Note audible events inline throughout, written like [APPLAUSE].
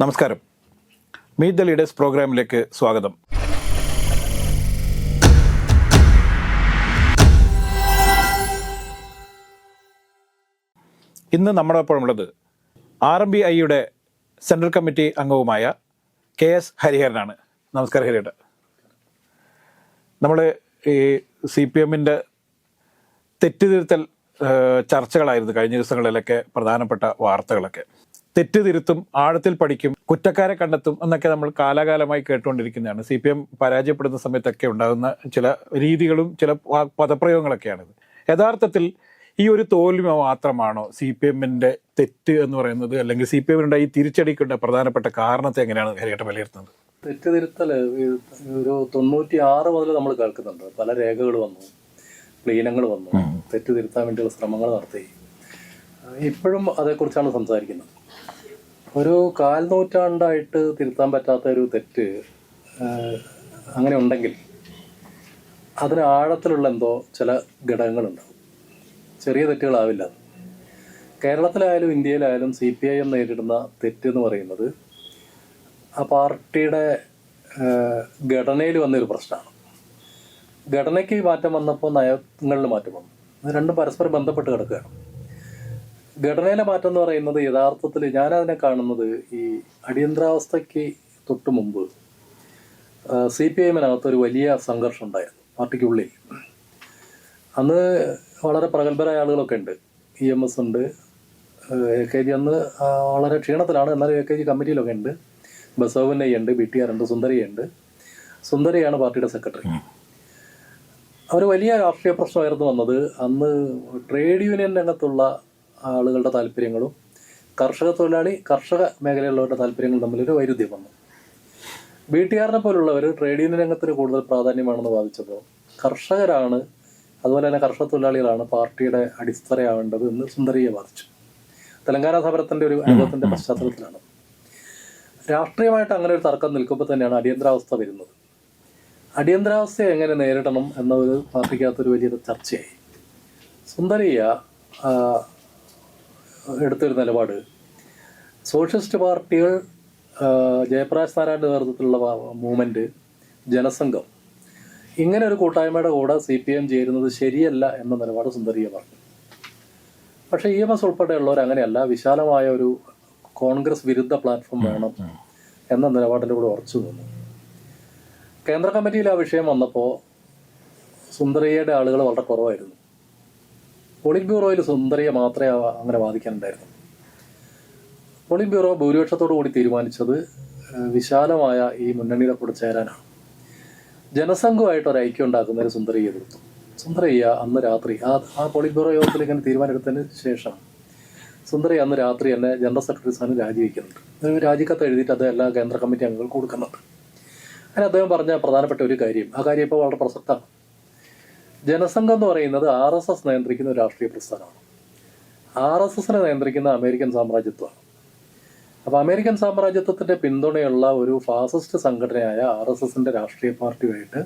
നമസ്കാരം. Meet the leaders പ്രോഗ്രാമിലേക്ക് സ്വാഗതം. ഇന്ന് ഉള്ളത് ആർ എം ബി ഐയുടെ സെൻട്രൽ കമ്മിറ്റി അംഗവുമായ കെ എസ് ഹരിഹരനാണ്. നമസ്കാരം ഹരിഹരൻ നമ്മൾ ഈ സി പി എമ്മിന്റെ തെറ്റുതിരുത്തൽ ചർച്ചകളായിരുന്നു കഴിഞ്ഞ ദിവസങ്ങളിലൊക്കെ പ്രധാനപ്പെട്ട വാർത്തകളൊക്കെ. തെറ്റുതിരുത്തും ആഴത്തിൽ പഠിക്കും കുറ്റക്കാരെ കണ്ടെത്തും എന്നൊക്കെ നമ്മൾ കാലാകാലമായി കേട്ടുകൊണ്ടിരിക്കുന്നതാണ്. സി പി എം പരാജയപ്പെടുന്ന സമയത്തൊക്കെ ഉണ്ടാകുന്ന ചില രീതികളും ചില പദപ്രയോഗങ്ങളൊക്കെയാണിത്. യഥാർത്ഥത്തിൽ ഈ ഒരു തോൽവി മാത്രമാണോ സി പി എമ്മിന്റെ തെറ്റ് എന്ന് പറയുന്നത്? അല്ലെങ്കിൽ സി പി എമ്മിനുണ്ടായി ഈ തിരിച്ചടിക്കുള്ള പ്രധാനപ്പെട്ട കാരണത്തെ എങ്ങനെയാണ് ഹരിയേട്ട വിലയിരുത്തുന്നത്? തെറ്റുതിരുത്തൽ ഒരു തൊണ്ണൂറ്റി ആറ് മുതൽ നമ്മൾ കേൾക്കുന്നുണ്ട്. പല രേഖകൾ വന്നു പ്ലീനങ്ങൾ വന്നു. തെറ്റ് തിരുത്താൻ വേണ്ടിയുള്ള ശ്രമങ്ങൾ നടത്തി. ഇപ്പോഴും അതേക്കുറിച്ചാണ് സംസാരിക്കുന്നത്. ഒരു കാൽ നൂറ്റാണ്ടായിട്ട് തിരുത്താൻ പറ്റാത്ത ഒരു തെറ്റ് അങ്ങനെ ഉണ്ടെങ്കിൽ അതിന് ആഴത്തിലുള്ള എന്തോ ചില ഘടകങ്ങളുണ്ടാവും. ചെറിയ തെറ്റുകളാവില്ല. കേരളത്തിലായാലും ഇന്ത്യയിലായാലും സി പി ഐ എം നേരിടുന്ന തെറ്റെന്ന് പറയുന്നത് ആ പാർട്ടിയുടെ ഘടനയിൽ വന്നൊരു പ്രശ്നമാണ്. ഘടനയ്ക്ക് മാറ്റം വന്നപ്പോൾ നയങ്ങളിൽ മാറ്റം വന്നു. രണ്ടും പരസ്പരം ബന്ധപ്പെട്ട് കിടക്കുകയാണ്. ഘടനയിലെ മാറ്റം എന്ന് പറയുന്നത് യഥാർത്ഥത്തിൽ ഞാൻ അതിനെ കാണുന്നത് ഈ അടിയന്തരാവസ്ഥയ്ക്ക് തൊട്ട് മുമ്പ് സി പി ഐഎമ്മിനകത്ത് ഒരു വലിയ സംഘർഷം ഉണ്ടായിരുന്നു പാർട്ടിക്കുള്ളിൽ. അന്ന് വളരെ പ്രഗത്ഭരായ ആളുകളൊക്കെ ഉണ്ട്. ഇ എം എസ് ഉണ്ട് എ കെ ജി അന്ന് വളരെ ക്ഷീണത്തിലാണ് എന്നാലും എ കെ ജി കമ്മിറ്റിയിലൊക്കെ ഉണ്ട്. ബസവന്നയ്യ ഉണ്ട് ബി ടി ആർ ഉണ്ട് സുന്ദരിയുണ്ട് സുന്ദരിയാണ് പാർട്ടിയുടെ സെക്രട്ടറി. അവർ വലിയ രാഷ്ട്രീയ പ്രശ്നമായിരുന്നു വന്നത്. അന്ന് ട്രേഡ് യൂണിയൻ രംഗത്തുള്ള ആളുകളുടെ താല്പര്യങ്ങളും കർഷക തൊഴിലാളി കർഷക മേഖലയിലുള്ളവരുടെ താല്പര്യങ്ങളും തമ്മിലൊരു വൈരുദ്ധ്യം വന്നു. ബി ടി ആറിനെ പോലുള്ളവർ ട്രേഡ് യൂണിയൻ രംഗത്തിന് കൂടുതൽ പ്രാധാന്യമാണെന്ന് വാദിച്ചപ്പോൾ കർഷകരാണ് അതുപോലെ തന്നെ കർഷക തൊഴിലാളികളാണ് പാർട്ടിയുടെ അടിത്തറയാവേണ്ടത് എന്ന് സുന്ദരിയെ വാദിച്ചു. തെലങ്കാന സമരത്തിന്റെ ഒരു അനുഭവത്തിന്റെ പശ്ചാത്തലത്തിലാണ്. രാഷ്ട്രീയമായിട്ട് അങ്ങനെ ഒരു തർക്കം നിൽക്കുമ്പോൾ തന്നെയാണ് അടിയന്തരാവസ്ഥ വരുന്നത്. അടിയന്തരാവസ്ഥയെ എങ്ങനെ നേരിടണം എന്ന ഒരു പാർട്ടിക്കകത്തൊരു വലിയ ചർച്ചയായി. സുന്ദരിയ എടുത്തൊരു നിലപാട്. സോഷ്യലിസ്റ്റ് പാർട്ടികൾ ജയപ്രകാശ് നാരായണന്റെ നേതൃത്വത്തിലുള്ള മൂവ്മെന്റ് ജനസംഘം ഇങ്ങനെ ഒരു കൂട്ടായ്മയുടെ കൂടെ സി പി എം ചേരുന്നത് ശരിയല്ല എന്ന നിലപാട് സുന്ദരിയ പറഞ്ഞു പക്ഷേ ഇ എം എസ് ഉൾപ്പെടെയുള്ളവർ അങ്ങനെയല്ല. വിശാലമായ ഒരു കോൺഗ്രസ് വിരുദ്ധ പ്ലാറ്റ്ഫോം വേണം എന്ന നിലപാടിന്റെ കൂടെ ഉറച്ചു നിന്നു. കേന്ദ്ര കമ്മിറ്റിയിൽ ആ വിഷയം വന്നപ്പോൾ സുന്ദരിയുടെ ആളുകൾ വളരെ കുറവായിരുന്നു. പോളിറ്റ് ബ്യൂറോയിൽ സുന്ദരിയെ മാത്രമേ അങ്ങനെ വാദിക്കാനുണ്ടായിരുന്നു പോളിറ്റ് ബ്യൂറോ ഭൂരിപക്ഷത്തോടു കൂടി തീരുമാനിച്ചത് വിശാലമായ ഈ മുന്നണിയുടെ കൂടെ ചേരാനാണ്. ജനസംഘമായിട്ട് ഒരു ഐക്യം ഉണ്ടാക്കുന്ന ഒരു എതിർത്തു. സുന്ദരയ്യ അന്ന് രാത്രി ആ ആ പോളിറ്റ് ബ്യൂറോ യോഗത്തിൽ ഇങ്ങനെ തീരുമാനമെടുത്തതിന് ശേഷം സുന്ദരി അന്ന് രാത്രി തന്നെ ജനറൽ സെക്രട്ടറി സ്ഥാനം രാജിവെക്കുന്നുണ്ട്. രാജിക്കത്ത് എഴുതിയിട്ട് അത് എല്ലാ കേന്ദ്ര കമ്മിറ്റി അംഗങ്ങൾക്ക് കൊടുക്കുന്നുണ്ട്. അതിന് അദ്ദേഹം പറഞ്ഞ പ്രധാനപ്പെട്ട ഒരു കാര്യം. ആ കാര്യം ഇപ്പോൾ വളരെ പ്രസക്തമാണ്. ജനസംഘം എന്ന് പറയുന്നത് ആർ എസ് എസ് നിയന്ത്രിക്കുന്ന ഒരു രാഷ്ട്രീയ പ്രസ്ഥാനമാണ്. ആർ എസ് എസിനെ നിയന്ത്രിക്കുന്ന അമേരിക്കൻ സാമ്രാജ്യത്വമാണ്. അപ്പോൾ അമേരിക്കൻ സാമ്രാജ്യത്വത്തിന്റെ പിന്തുണയുള്ള ഒരു ഫാസിസ്റ്റ് സംഘടനയായ ആർ എസ് എസിന്റെ രാഷ്ട്രീയ പാർട്ടിയുമായിട്ട്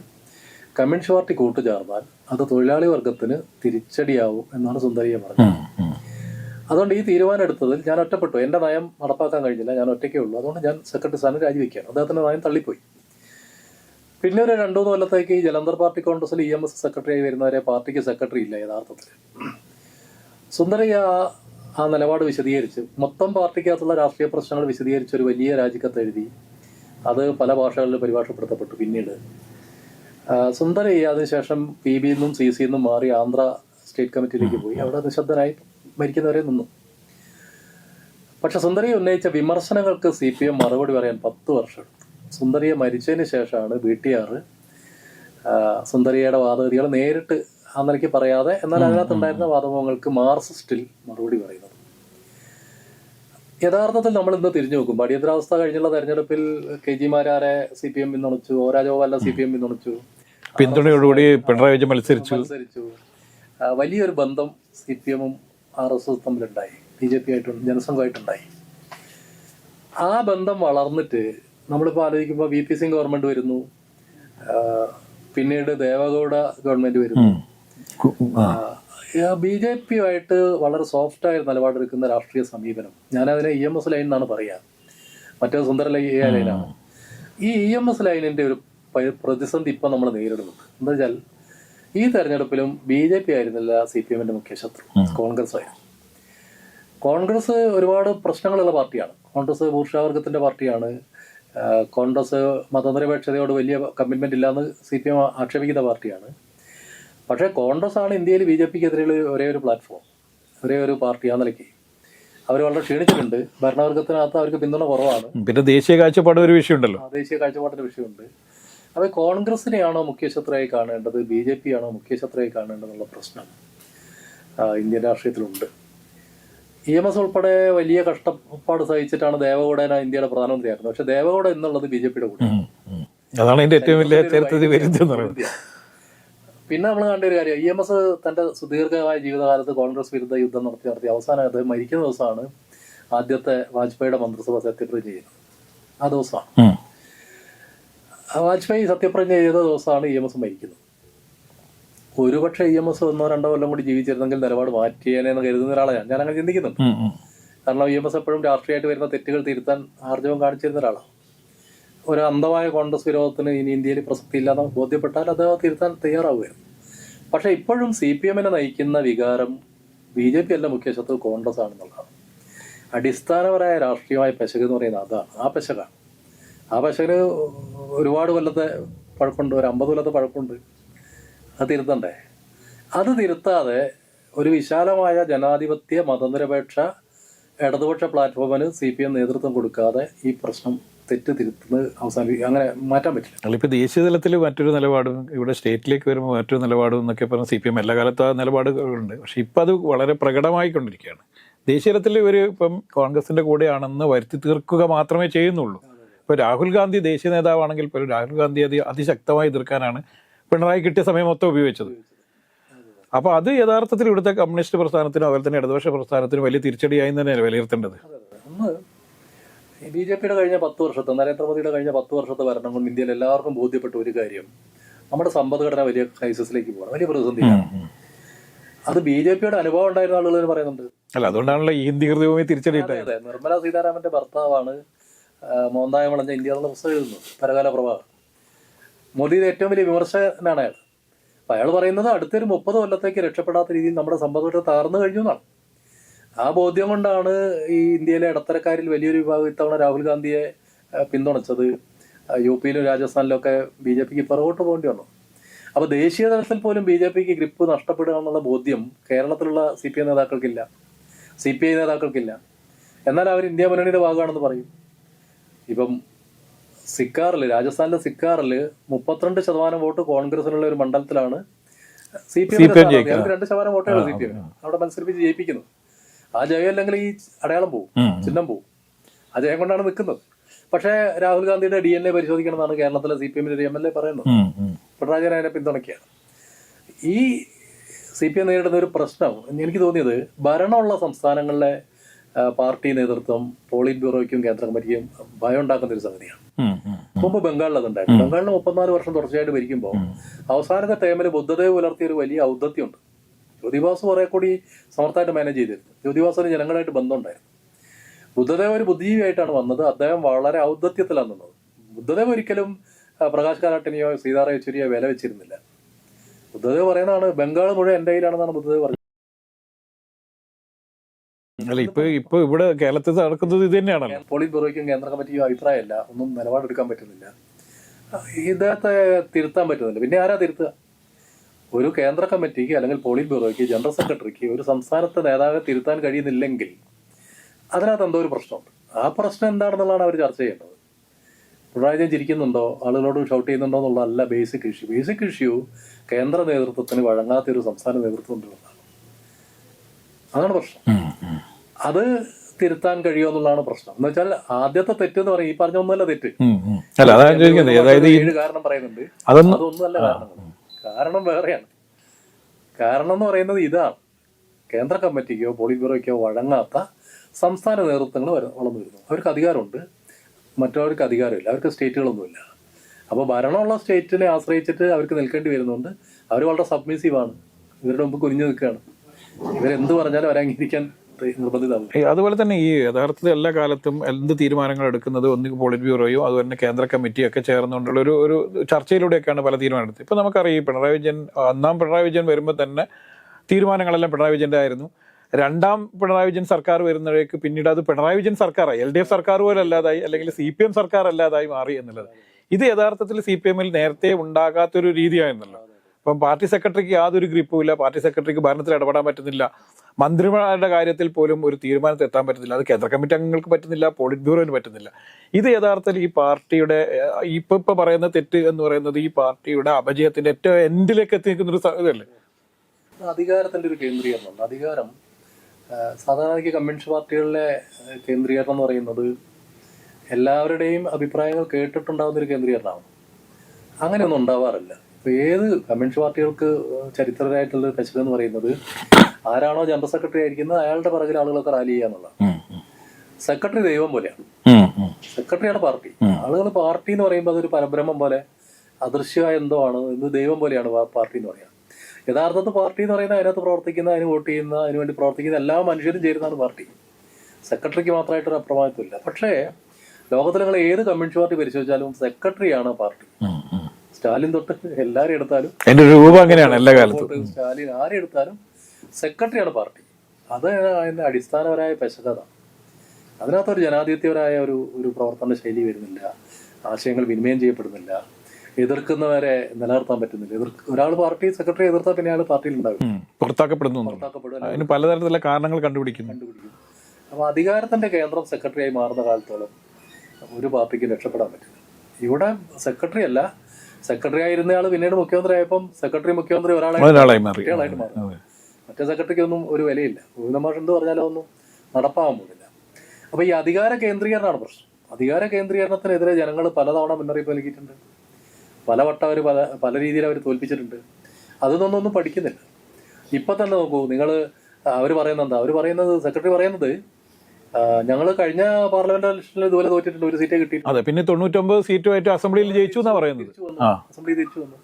കമ്മ്യൂണിസ്റ്റ് പാർട്ടി കൂട്ടുചേർന്നാൽ അത് തൊഴിലാളി വർഗത്തിന് തിരിച്ചടിയാവും എന്നാണ് സുന്ദരിയെ പറഞ്ഞത്. അതുകൊണ്ട് ഈ തീരുമാനം എടുത്തതിൽ ഞാൻ ഒറ്റപ്പെട്ടു. എന്റെ നയം നടപ്പാക്കാൻ കഴിഞ്ഞില്ല. ഞാൻ ഒറ്റയ്ക്കേ ഉള്ളൂ. അതുകൊണ്ട് ഞാൻ സെക്രട്ടറി സ്ഥാനം രാജിവെക്കുകയാണ്. അദ്ദേഹത്തിന്റെ നയം തള്ളിപ്പോയി. പിന്നെ ഒരു രണ്ടു മൂന്ന് കൊല്ലത്തേക്ക് ജലന്ധർ പാർട്ടി കോൺഗ്രസിൽ ഇ എം എസ് സെക്രട്ടറി ആയി വരുന്നവരെ പാർട്ടിക്ക് സെക്രട്ടറി ഇല്ല യഥാർത്ഥത്തിൽ. സുന്ദരയ്യ ആ- നിലപാട് വിശദീകരിച്ച്. മൊത്തം പാർട്ടിക്കകത്തുള്ള രാഷ്ട്രീയ പ്രശ്നങ്ങൾ വിശദീകരിച്ച് ഒരു വലിയ രാജിക്കത്ത് എഴുതി. അത് പല ഭാഷകളിൽ പരിഭാഷപ്പെടുത്തപ്പെട്ടു പിന്നീട്. സുന്ദരയ്യ അതിനുശേഷം പി ബി നിന്നും സി സി നിന്നും മാറി ആന്ധ്ര സ്റ്റേറ്റ് കമ്മിറ്റിയിലേക്ക് പോയി. അവിടെ നിശബ്ദനായി മരിക്കുന്നവരെ നിന്നു. പക്ഷെ സുന്ദരയെ ഉന്നയിച്ച വിമർശനങ്ങൾക്ക് സി പി എം മറുപടി പറയാൻ പത്ത് വർഷം എടുത്തു. സുന്ദരിയെ മരിച്ചതിന് ശേഷമാണ് ബി ടി ആർ സുന്ദരിയുടെ വാദഗതികൾ നേരിട്ട് ആ നിലയ്ക്ക് പറയാതെ എന്നാൽ അതിനകത്തുണ്ടായിരുന്ന വാദമുഖങ്ങൾക്ക് മാർസിസ്റ്റിൽ മറുപടി പറയുന്നത് യഥാർത്ഥത്തിൽ നമ്മൾ ഇന്ന് തിരിഞ്ഞു നോക്കും. അടിയന്തരാവസ്ഥ കഴിഞ്ഞുള്ള തെരഞ്ഞെടുപ്പിൽ കെ ജി മാരാരെ സി പി എം പിന്തുണച്ചു O Rajagopala C P M പിന്തുണച്ചു. പിന്തുണയോടുകൂടി പിണറായി വിജയൻ മത്സരിച്ചു. മത്സരിച്ചു. വലിയൊരു ബന്ധം സി പി എമ്മും ആർ എസ് എസ് തമ്മിലുണ്ടായി. ബി ജെ പി ആയിട്ടും ജനസംഘമായിട്ടുണ്ടായി ആ ബന്ധം വളർന്നിട്ട് നമ്മളിപ്പോൾ ആലോചിക്കുമ്പോൾ വി പി സിംഗ് ഗവൺമെന്റ് വരുന്നു. പിന്നീട് ദേവഗൌഡ ഗവൺമെന്റ് വരുന്നു. ബി ജെ പിയുമായിട്ട് വളരെ സോഫ്റ്റ് ആയ നിലപാടെടുക്കുന്ന രാഷ്ട്രീയ സമീപനം. ഞാനതിനെ ഇ എം എസ് ലൈൻ എന്നാണ് പറയുക മറ്റേ സുന്ദര ലൈനാണ്. ഈ ഇ എം എസ് ലൈനിന്റെ ഒരു പ്രതിസന്ധി ഇപ്പം നമ്മൾ നേരിടുന്നുണ്ട്. എന്താ വെച്ചാൽ ഈ തെരഞ്ഞെടുപ്പിലും ബി ജെ പി ആയിരുന്നില്ല സി പി എമ്മിന്റെ മുഖ്യ ശത്രു കോൺഗ്രസ് ആയിരുന്നു. കോൺഗ്രസ് ഒരുപാട് പ്രശ്നങ്ങളുള്ള പാർട്ടിയാണ്. കോൺഗ്രസ് ഭൂഷാവർഗത്തിന്റെ പാർട്ടിയാണ്. കോൺഗ്രസ് മതനിരപേക്ഷതയോട് വലിയ കമ്മിറ്റ്മെന്റ് ഇല്ലാന്ന് സി പി എം ആക്ഷേപിക്കുന്ന പാർട്ടിയാണ്. പക്ഷേ കോൺഗ്രസ് ആണ് ഇന്ത്യയിൽ ബി ജെ പിക്ക് എതിരെയുള്ള ഒരേ ഒരു പ്ലാറ്റ്ഫോം ഒരേ ഒരു പാർട്ടി ആ നിലയ്ക്ക്. അവർ വളരെ ക്ഷീണിച്ചിട്ടുണ്ട്. ഭരണവർഗത്തിനകത്ത് അവർക്ക് പിന്തുണ കുറവാണ്. പിന്നെ ദേശീയ കാഴ്ചപ്പാട് ഒരു വിഷയമുണ്ടല്ലോ. ദേശീയ കാഴ്ചപ്പാടിന്റെ വിഷയമുണ്ട്. അപ്പോൾ കോൺഗ്രസിനെയാണോ മുഖ്യശത്രുവായി കാണേണ്ടത്? ബി ജെ പി ആണോ മുഖ്യശത്രുവായി കാണേണ്ടതെന്നുള്ള പ്രശ്നം ഇന്ത്യൻ രാഷ്ട്രീയത്തിലുണ്ട്. ഇ എം എസ് ഉൾപ്പെടെ വലിയ കഷ്ടപ്പാട് സഹിച്ചിട്ടാണ് ദേവഗൌഡനെ ഇന്ത്യയുടെ പ്രധാനമന്ത്രിയാക്കുന്നത് പക്ഷെ ദേവഗൌഡ എന്നുള്ളത് ബി ജെ പിയുടെ കൂടെ. അതാണ് അതിന്റെ ഏറ്റവും വലിയ പിന്നെ നമ്മൾ കണ്ട ഒരു കാര്യം ഇ എം എസ് തന്റെ സുദീർഘമായ ജീവിതകാലത്ത് കോൺഗ്രസ് വിരുദ്ധ യുദ്ധം നടത്തി നടത്തി അവസാനം അദ്ദേഹം മരിക്കുന്ന ദിവസമാണ് ആദ്യത്തെ വാജ്പേയിയുടെ മന്ത്രിസഭ സത്യപ്രതിജ്ഞ ചെയ്യുന്നത്. ആ ദിവസമാണ്. വാജ്പേയി സത്യപ്രതിജ്ഞ ചെയ്ത ദിവസമാണ് ഇ എം എസ് മരിക്കുന്നത്. ഒരുപക്ഷെ ഇ എം എസ് ഒന്നോ രണ്ടോ കൊല്ലം കൂടി ജീവിച്ചിരുന്നെങ്കിൽ നിലപാട് മാറ്റിയേനെന്ന് കരുതുന്ന ഒരാളാണ് ഞാൻ. അങ്ങനെ ചിന്തിക്കുന്നുണ്ട്. കാരണം ഇ എം എസ് എപ്പോഴും രാഷ്ട്രീയമായിട്ട് വരുന്ന തെറ്റുകൾ തിരുത്താൻ ആർജവം കാണിച്ചിരുന്ന ഒരാളാണ്. ഒരു അന്ധമായ കോൺഗ്രസ് വിരോധത്തിന് ഇനി ഇന്ത്യയിൽ പ്രസക്തി ഇല്ലാന്ന് ബോധ്യപ്പെട്ടാൽ അത് തിരുത്താൻ തയ്യാറാവുകയായിരുന്നു പക്ഷെ ഇപ്പോഴും സി പി എമ്മിനെ നയിക്കുന്ന വികാരം ബി ജെ പി അല്ല മുഖ്യ ശത്രു കോൺഗ്രസ് ആണെന്നുള്ളതാണ്. അടിസ്ഥാനപരമായ രാഷ്ട്രീയമായ പെശക് എന്ന് പറയുന്നത് അതാണ്. ആ പെശകാണ്. ആ പെശകിന് ഒരുപാട് കൊല്ലത്തെ പഴക്കമുണ്ട്. ഒരു അമ്പത് കൊല്ലത്തെ പഴക്കമുണ്ട്. അത് തിരുത്തണ്ടേ? അത് തിരുത്താതെ ഒരു വിശാലമായ ജനാധിപത്യ മതനിരപേക്ഷ ഇടതുപക്ഷ പ്ലാറ്റ്ഫോമിന് സി പി എം നേതൃത്വം കൊടുക്കാതെ ഈ പ്രശ്നം തെറ്റ് തിരുത്തുന്നത് അവസാനിപ്പിക്കുക അങ്ങനെ മാറ്റാൻ പറ്റില്ല. അല്ലിപ്പോ ദേശീയ തലത്തിൽ മറ്റൊരു നിലപാടും ഇവിടെ സ്റ്റേറ്റിലേക്ക് വരുമ്പോൾ മറ്റൊരു നിലപാടും എന്നൊക്കെ പറഞ്ഞ് സി പി എം എല്ലാ കാലത്തും ആ നിലപാടുകളുണ്ട് പക്ഷേ ഇപ്പം അത് വളരെ പ്രകടമായിക്കൊണ്ടിരിക്കുകയാണ്. ദേശീയ തലത്തിൽ ഇവർ ഇപ്പം കോൺഗ്രസിന്റെ കൂടെയാണെന്ന് വരുത്തി തീർക്കുക മാത്രമേ ചെയ്യുന്നുള്ളൂ. ഇപ്പോൾ രാഹുൽ ഗാന്ധി ദേശീയ നേതാവാണെങ്കിൽ പോലും രാഹുൽ ഗാന്ധി അത് അതിശക്തമായി എതിർക്കാനാണ് പിണറായി കിട്ടിയ സമയം മൊത്തം ഉപയോഗിച്ചത്. അപ്പൊ അത് യഥാർത്ഥത്തിൽ ഇവിടുത്തെ കമ്മ്യൂണിസ്റ്റ് പ്രസ്ഥാനത്തിനും അതുപോലെ തന്നെ ഇടതുപക്ഷ പ്രസ്ഥാനത്തിനും വലിയ തിരിച്ചടിയായി തന്നെയാണ് വിലയിരുത്തേണ്ടത്. ബി ജെ പിയുടെ കഴിഞ്ഞ പത്ത് വർഷത്തെ നരേന്ദ്രമോദിയുടെ കഴിഞ്ഞ പത്ത് വർഷത്തെ ഭരണം കൊണ്ട് ഇന്ത്യയിൽ എല്ലാവർക്കും ബോധ്യപ്പെട്ട ഒരു കാര്യം നമ്മുടെ സമ്പദ്ഘടന വലിയ ക്രൈസിസിലേക്ക് പോകണം വലിയ പ്രതിസന്ധിയാണ് അത് ബി ജെ പിയുടെ അനുഭവം ഉണ്ടായിരുന്ന ആളുകൾ പറയുന്നുണ്ട്. അല്ല അതുകൊണ്ടാണല്ലോ ഈ ഹിന്ദി ഹൃദയഭൂമി അതെ തിരിച്ചടിയിട്ടായത് നിർമ്മല സീതാരാമന്റെ ഭർത്താവാണ് മോന്തായ വളഞ്ഞ ഇന്ത്യ എന്നുള്ള പുസ്തകം എഴുതുന്നത് പരകാല പ്രഭാകർ. മോദിയുടെ ഏറ്റവും വലിയ വിമർശകനാണ് അയാൾ. അപ്പൊ അയാൾ പറയുന്നത് അടുത്തൊരു മുപ്പത് കൊല്ലത്തേക്ക് രക്ഷപ്പെടാത്ത രീതിയിൽ നമ്മുടെ സമ്പദ്ഘടന തകർന്നു കഴിഞ്ഞു എന്നാണ്. ആ ബോധ്യം കൊണ്ടാണ് ഈ ഇന്ത്യയിലെ ഇടത്തരക്കാരിൽ വലിയൊരു വിഭാഗം ഇത്തവണ രാഹുൽ ഗാന്ധിയെ പിന്തുണച്ചത്. യു പിയിലും രാജസ്ഥാനിലും ഒക്കെ ബി ജെ പിക്ക് പുറകോട്ട് പോകേണ്ടി വന്നു. അപ്പൊ ദേശീയ തലത്തിൽ പോലും ബി ജെ പിക്ക് ഗ്രിപ്പ് നഷ്ടപ്പെടുക എന്നുള്ള ബോധ്യം കേരളത്തിലുള്ള സി പി ഐ നേതാക്കൾക്കില്ല. സി പി ഐ നേതാക്കൾക്കില്ല. എന്നാൽ അവർ ഇന്ത്യ മുന്നണിയുടെ ഭാഗമാണെന്ന് പറയും. ഇപ്പം സിക്കാറിൽ രാജസ്ഥാനിലെ സിക്കാറിൽ മുപ്പത്തിരണ്ട് ശതമാനം വോട്ട് കോൺഗ്രസിനുള്ള ഒരു മണ്ഡലത്തിലാണ് സി പി. എം രണ്ട് ശതമാനം വോട്ടാണ് സി പി എം. അവിടെ മത്സരിപ്പിച്ച് ജയിപ്പിക്കുന്നു. ആ ജയം അല്ലെങ്കിൽ ഈ അടയാളം പോവും. ചിഹ്നം പോവും. ആ ജയം കൊണ്ടാണ് നിൽക്കുന്നത്. പക്ഷേ രാഹുൽ ഗാന്ധിയുടെ ഡി എൻ എ പരിശോധിക്കണം എന്നാണ് കേരളത്തിലെ സി പി എമ്മിന്റെ ഒരു എം എൽ എ പറയുന്നത്. പിണറായി അതിനെ പിന്തുണയ്ക്കുകയാണ്. ഈ സി പി എം നേരിടുന്ന ഒരു പ്രശ്നം എനിക്ക് തോന്നിയത് ഭരണമുള്ള സംസ്ഥാനങ്ങളിലെ പാർട്ടി നേതൃത്വം പോളിറ്റ് ബ്യൂറോയ്ക്കും കേന്ദ്ര കമ്മിറ്റിക്കും ഭയം ഉണ്ടാക്കുന്ന ഒരു സംഗതിയാണ്. മുമ്പ് ബംഗാളിൽ അതുണ്ടായിരുന്നു ബംഗാളിൽ മുപ്പത്തിനാല് വർഷം തുടർച്ചയായിട്ട് ഭരിക്കുമ്പോൾ അവസാനത്തെ ടൈമിൽ ബുദ്ധദേവ് പുലർത്തിയ ഒരു വലിയ ഔദ്ധത്യമുണ്ട്. ജ്യോതിവാസ് കുറെ കൂടി സമർത്ഥമായിട്ട് മാനേജ് ചെയ്തിരുന്നു. ജ്യോതിബാസിന് ജനങ്ങളായിട്ട് ബന്ധമുണ്ടായിരുന്നു. ബുദ്ധദേവ് ഒരു ബുദ്ധിജീവിയായിട്ടാണ് വന്നത്. അദ്ദേഹം വളരെ ഔദ്ധത്യത്തിലാണ് നിന്നത്. ബുദ്ധദേവ് ഒരിക്കലും പ്രകാശ് കാരാട്ടിനെയോ സീതാറ യെച്ചൂരിയോ വില വെച്ചിരുന്നില്ല. ബുദ്ധദേവ് പറയുന്നതാണ് ബംഗാൾ മുഴുവൻ എന്റെ കയ്യിലാണെന്നാണ് ബുദ്ധദേവ് പറഞ്ഞത്. അല്ല ഇപ്പൊ ഇപ്പൊ ഇവിടെ കേരളത്തിൽ നടക്കുന്നത് ഇത് തന്നെയാണല്ലോ. പോളിറ്റ് ബ്യൂറോയ്ക്കും കേന്ദ്ര കമ്മിറ്റിക്കും അഭിപ്രായമല്ല. ഒന്നും നിലപാടെടുക്കാൻ പറ്റുന്നില്ല. ഇദ്ദേഹത്തെ തിരുത്താൻ പറ്റുന്നില്ല. പിന്നെ ആരാ തിരുത്തുക? ഒരു കേന്ദ്ര കമ്മിറ്റിക്ക് അല്ലെങ്കിൽ പോളിറ്റ് ബ്യൂറോയ്ക്ക് ജനറൽ സെക്രട്ടറിക്ക് ഒരു സംസ്ഥാനത്തെ നേതാവ് തിരുത്താൻ കഴിയുന്നില്ലെങ്കിൽ അതിനകത്ത് എന്തോ ഒരു പ്രശ്നമുണ്ട്. ആ പ്രശ്നം എന്താണെന്നുള്ളതാണ് അവർ ചർച്ച ചെയ്യേണ്ടത്. പിണറായി ചിരിക്കുന്നുണ്ടോ? ആളുകളോട് ഷൗട്ട് ചെയ്യുന്നുണ്ടോ എന്നുള്ളതല്ല ബേസിക് ഇഷ്യൂ ബേസിക് ഇഷ്യൂ കേന്ദ്ര നേതൃത്വത്തിന് വഴങ്ങാത്ത ഒരു സംസ്ഥാന നേതൃത്വം ഉണ്ടെന്നുള്ളതാണ്. അതാണ് പ്രശ്നം. അത് തിരുത്താൻ കഴിയുമോ എന്നുള്ളതാണ് പ്രശ്നം. എന്ന് വെച്ചാൽ ആദ്യത്തെ തെറ്റ് എന്ന് പറയും ഈ പറഞ്ഞ ഒന്നല്ല തെറ്റ്. അല്ല അതായത് ഏഴ് കാരണം പറയുന്നുണ്ട്. അതൊന്നും അതൊന്നുമല്ല കാരണം. കാരണം വേറെയാണ്. കാരണം എന്ന് പറയുന്നത് ഇതാണ്. കേന്ദ്ര കമ്മിറ്റിക്കോ പോളിറ്റ് ബ്യൂറോയ്ക്കോ വഴങ്ങാത്ത സംസ്ഥാന നേതൃത്വങ്ങൾ വളർന്നു വരുന്നു. അവർക്ക് അധികാരമുണ്ട്. മറ്റവർക്ക് അധികാരമില്ല. അവർക്ക് സ്റ്റേറ്റുകളൊന്നുമില്ല. അപ്പോൾ ഭരണമുള്ള സ്റ്റേറ്റിനെ ആശ്രയിച്ചിട്ട് അവർക്ക് നിൽക്കേണ്ടി വരുന്നുണ്ട്. അവർ വളരെ സബ്മിസീവാണ് ഇവരുടെ മുമ്പ് കുനിഞ്ഞു നിൽക്കുകയാണ്. ഇവരെന്ത് പറഞ്ഞാലും അവരെ അംഗീകരിക്കാൻ നിർബന്ധിതമാകും ഈ അതുപോലെ തന്നെ ഈ യഥാർത്ഥത്തിൽ എല്ലാ കാലത്തും എന്ത് തീരുമാനങ്ങൾ എടുക്കുന്നത് ഒന്ന് പോളിറ്റ് ബ്യൂറോയും അതുപോലെ തന്നെ കേന്ദ്ര കമ്മിറ്റിയും ഒക്കെ ചേർന്നുകൊണ്ടുള്ള ഒരു ഒരു ചർച്ചയിലൂടെയൊക്കെയാണ് പല തീരുമാനം എടുത്തത് ഇപ്പൊ നമുക്കറിയാം ഈ പിണറായി വിജയൻ ഒന്നാം പിണറായി വിജയൻ വരുമ്പോൾ തന്നെ തീരുമാനങ്ങളെല്ലാം പിണറായി വിജയന്റെ ആയിരുന്നു. രണ്ടാം പിണറായി വിജയൻ സർക്കാർ വരുന്നവരേക്ക് പിന്നീട് അത് പിണറായി വിജയൻ സർക്കാരായി എൽ ഡി എഫ് സർക്കാർ പോലെ അല്ലാതായി അല്ലെങ്കിൽ സി പി എം സർക്കാർ അല്ലാതായി മാറി എന്നുള്ളത്. ഇത് യഥാർത്ഥത്തിൽ സി പി എമ്മിൽ നേരത്തെ ഉണ്ടാകാത്തൊരു രീതിയായിരുന്നല്ലോ അപ്പം പാർട്ടി സെക്രട്ടറിക്ക് യാതൊരു ഗ്രിപ്പും ഇല്ല പാർട്ടി സെക്രട്ടറിക്ക് ഭരണത്തിൽ ഇടപെടാൻ പറ്റുന്നില്ല. മന്ത്രിമാരുടെ കാര്യത്തിൽ പോലും ഒരു തീരുമാനത്തിൽ എത്താൻ പറ്റുന്നില്ല. അത് കേന്ദ്ര കമ്മിറ്റി അംഗങ്ങൾക്ക് പറ്റുന്നില്ല പോളിറ്റ് ബ്യൂറോന് പറ്റുന്നില്ല. ഇത് യഥാർത്ഥത്തിൽ ഈ പാർട്ടിയുടെ ഇപ്പൊ ഇപ്പൊ പറയുന്ന തെറ്റ് എന്ന് പറയുന്നത് ഈ പാർട്ടിയുടെ അപജയത്തിന്റെ ഏറ്റവും എൻഡിലേക്ക് എത്തി നിൽക്കുന്ന ഒരു ഇതല്ലേ അധികാരത്തിന്റെ ഒരു കേന്ദ്രീകരണം. അധികാരം സാധാരണ കമ്മ്യൂണിസ്റ്റ് പാർട്ടികളിലെ കേന്ദ്രീകരണം എന്ന് പറയുന്നത് എല്ലാവരുടെയും അഭിപ്രായങ്ങൾ കേട്ടിട്ടുണ്ടാവുന്ന ഒരു കേന്ദ്രീകരണമാണ്. അങ്ങനെയൊന്നും ഉണ്ടാവാറില്ല. ഏത് കമ്മ്യൂണിസ്റ്റ് പാർട്ടികൾക്ക് ചരിത്രരായിട്ടുള്ള കശ്മീർ എന്ന് പറയുന്നത് ആരാണോ ജനറൽ സെക്രട്ടറി ആയിരിക്കുന്നത് അയാളുടെ പിറകിൽ ആളുകളൊക്കെ റാലി ചെയ്യാന്നുള്ള സെക്രട്ടറി ദൈവം പോലെയാണ്. സെക്രട്ടറിയാണ് പാർട്ടി. ആളുകൾ പാർട്ടി എന്ന് പറയുമ്പോൾ അതൊരു പരബ്രഹ്മം പോലെ അദൃശ്യമായ എന്തോ ആണ് ഇത് ദൈവം പോലെയാണ് പാർട്ടി എന്ന് പറയുന്നത് യഥാർത്ഥത്തിൽ പാർട്ടി എന്ന് പറയുന്നത് അതിനകത്ത് പ്രവർത്തിക്കുന്ന അതിന് വോട്ട് ചെയ്യുന്ന അതിന് വേണ്ടി പ്രവർത്തിക്കുന്ന എല്ലാ മനുഷ്യരും ചേരുന്നതാണ് പാർട്ടി. സെക്രട്ടറിക്ക് മാത്രമായിട്ടൊരു അപ്രമാദിത്വമില്ല പക്ഷേ ലോകത്തിൽ നിങ്ങൾ ഏത് കമ്മ്യൂണിസ്റ്റ് പാർട്ടി പരിശോധിച്ചാലും സെക്രട്ടറിയാണ് പാർട്ടി. സ്റ്റാലിൻ തൊട്ട് എല്ലാവരും എടുത്താലും എന്റെ രൂപം അങ്ങനെയാണ് എല്ലാ കാലത്തും. സ്റ്റാലിൻ ആരെടുത്താലും സെക്രട്ടറിയാണ് പാർട്ടി. അത് അതിന്റെ അടിസ്ഥാനപരമായ പെശകത. അതിനകത്തൊരു ജനാധിപത്യപരമായ ഒരു ഒരു പ്രവർത്തന ശൈലി വരുന്നില്ല. ആശയങ്ങൾ വിനിമയം ചെയ്യപ്പെടുന്നില്ല. എതിർക്കുന്നവരെ നിലനിർത്താൻ പറ്റുന്നില്ല. എതിർ ഒരാൾ പാർട്ടി സെക്രട്ടറി എതിർത്താൽ പിന്നെ അയാൾ പാർട്ടിയിൽ ഉണ്ടാവും പുറത്താക്കപ്പെടുന്നു അതിന് പലതരത്തിലുള്ള കാരണങ്ങൾ കണ്ടുപിടിക്കുന്നു. കണ്ടുപിടിക്കും. അപ്പൊ അധികാരത്തിന്റെ കേന്ദ്രം സെക്രട്ടറിയായി മാറുന്ന കാലത്തോളം ഒരു പാർട്ടിക്ക് രക്ഷപ്പെടാൻ പറ്റില്ല. ഇവിടെ സെക്രട്ടറി അല്ല സെക്രട്ടറി ആയിരുന്ന ആയിരുന്നയാൾ പിന്നീട് മുഖ്യമന്ത്രി ആയപ്പം സെക്രട്ടറി മുഖ്യമന്ത്രി ഒരാളായി മാറി. മറ്റേ സെക്രട്ടറിക്ക് ഒന്നും ഒരു വിലയില്ല. ഗോവിന്ദമാഷ് എന്ത് പറഞ്ഞാലോ ഒന്നും നടപ്പാകാൻ പോകുന്നില്ല. അപ്പൊ ഈ അധികാര കേന്ദ്രീകരണമാണ് പ്രശ്നം. അധികാര കേന്ദ്രീകരണത്തിനെതിരെ ജനങ്ങൾ പലതവണ മുന്നറിയിപ്പ് നൽകിയിട്ടുണ്ട്. പലവട്ടം അവർ പല പല രീതിയിൽ അവർ തോൽപ്പിച്ചിട്ടുണ്ട്. അതൊന്നും ഒന്നും പഠിക്കുന്നില്ല. ഇപ്പൊ തന്നെ നോക്കൂ നിങ്ങൾ അവർ പറയുന്നത് എന്താ? അവർ പറയുന്നത് സെക്രട്ടറി പറയുന്നത് ഞങ്ങൾ കഴിഞ്ഞ പാർലമെന്റ് ഇലക്ഷനിൽ ഇതുപോലെ തോറ്റിട്ടുണ്ട്. ഒരു സീറ്റേ കിട്ടി അതെ പിന്നെ തൊണ്ണൂറ്റൊമ്പത് സീറ്റുമായിട്ട് അസംബ്ലിയിൽ ജയിച്ചു എന്നാ പറയുന്നത്? അസംബ്ലി തിരിച്ചു വന്നു.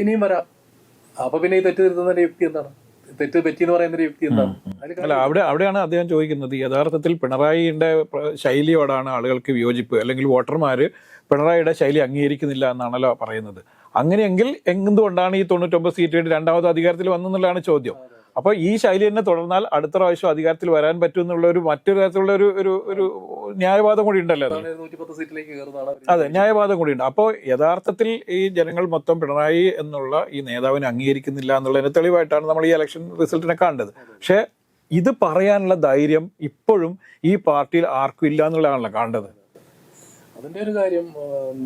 ഇനിയും വരാം. അപ്പൊ പിന്നെ ഈ തെറ്റ് തിരുത്തുന്നതിന്റെ യുക്തി എന്താണ്? തെറ്റ് പറ്റി എന്ന് പറയുന്ന യുക്തി എന്താണ്? അല്ല അവിടെ അവിടെയാണ് അദ്ദേഹം ചോദിക്കുന്നത്. യഥാർത്ഥത്തിൽ പിണറായിയുടെ ശൈലിയോടാണ് ആളുകൾക്ക് വിയോജിപ്പ്. അല്ലെങ്കിൽ വോട്ടർമാര് പിണറായിയുടെ ശൈലി അംഗീകരിക്കുന്നില്ല എന്നാണല്ലോ പറയുന്നത്. അങ്ങനെയെങ്കിൽ എന്തുകൊണ്ടാണ് ഈ തൊണ്ണൂറ്റൊമ്പത് സീറ്റ് രണ്ടാമത് അധികാരത്തിൽ വന്നെന്നുള്ളതാണ് ചോദ്യം. അപ്പൊ ഈ ശൈലി തന്നെ തുടർന്നാൽ അടുത്ത പ്രാവശ്യം അധികാരത്തിൽ വരാൻ പറ്റും എന്നുള്ള ഒരു മറ്റൊരു തരത്തിലുള്ള ഒരു ഒരു ഒരു ന്യായവാദം കൂടി ഉണ്ടല്ലോ അതെ? ന്യായവാദം കൂടി ഉണ്ട്. അപ്പോൾ യഥാർത്ഥത്തിൽ ഈ ജനങ്ങൾ മൊത്തം പിണറായി എന്നുള്ള ഈ നേതാവിനെ അംഗീകരിക്കുന്നില്ല എന്നുള്ളതിന് തെളിവായിട്ടാണ് നമ്മൾ ഈ ഇലക്ഷൻ റിസൾട്ടിനെ കണ്ടത്. പക്ഷേ ഇത് പറയാനുള്ള ധൈര്യം ഇപ്പോഴും ഈ പാർട്ടിയിൽ ആർക്കും ഇല്ല എന്നുള്ളതാണല്ലോ കണ്ടത്. അതിന്റെ ഒരു കാര്യം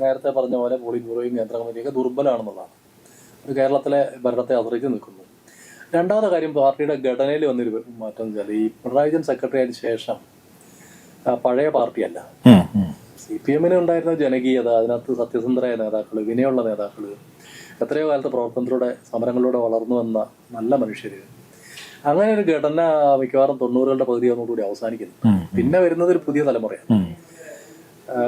നേരത്തെ പറഞ്ഞ പോലെ പോളിംഗ് ബ്യൂറോയും കേന്ദ്ര കമ്മിറ്റിയൊക്കെ ദുർബലമാണെന്നുള്ളതാണ് കേരളത്തിലെ ഭരണത്തെ ആശ്രയിച്ച് നിൽക്കുന്നു. രണ്ടാമത്തെ കാര്യം പാർട്ടിയുടെ ഘടനയിൽ വന്നൊരു മാറ്റം എന്ന് വെച്ചാൽ ഈ പിണറായി വിജയൻ സെക്രട്ടറി ആയതിനു ശേഷം പഴയ പാർട്ടിയല്ല. സി പി എമ്മിന് ഉണ്ടായിരുന്ന ജനകീയത അതിനകത്ത് സത്യസന്ധരായ നേതാക്കൾ വിനയുള്ള നേതാക്കൾ എത്രയോ കാലത്ത് പ്രവർത്തനത്തിലൂടെ സമരങ്ങളിലൂടെ വളർന്നു വന്ന നല്ല മനുഷ്യർ അങ്ങനെ ഒരു ഘടന മിക്കവാറും തൊണ്ണൂറുകളുടെ പകുതിയോടുകൂടി അവസാനിക്കുന്നു. പിന്നെ വരുന്നത് ഒരു പുതിയ തലമുറയാണ്.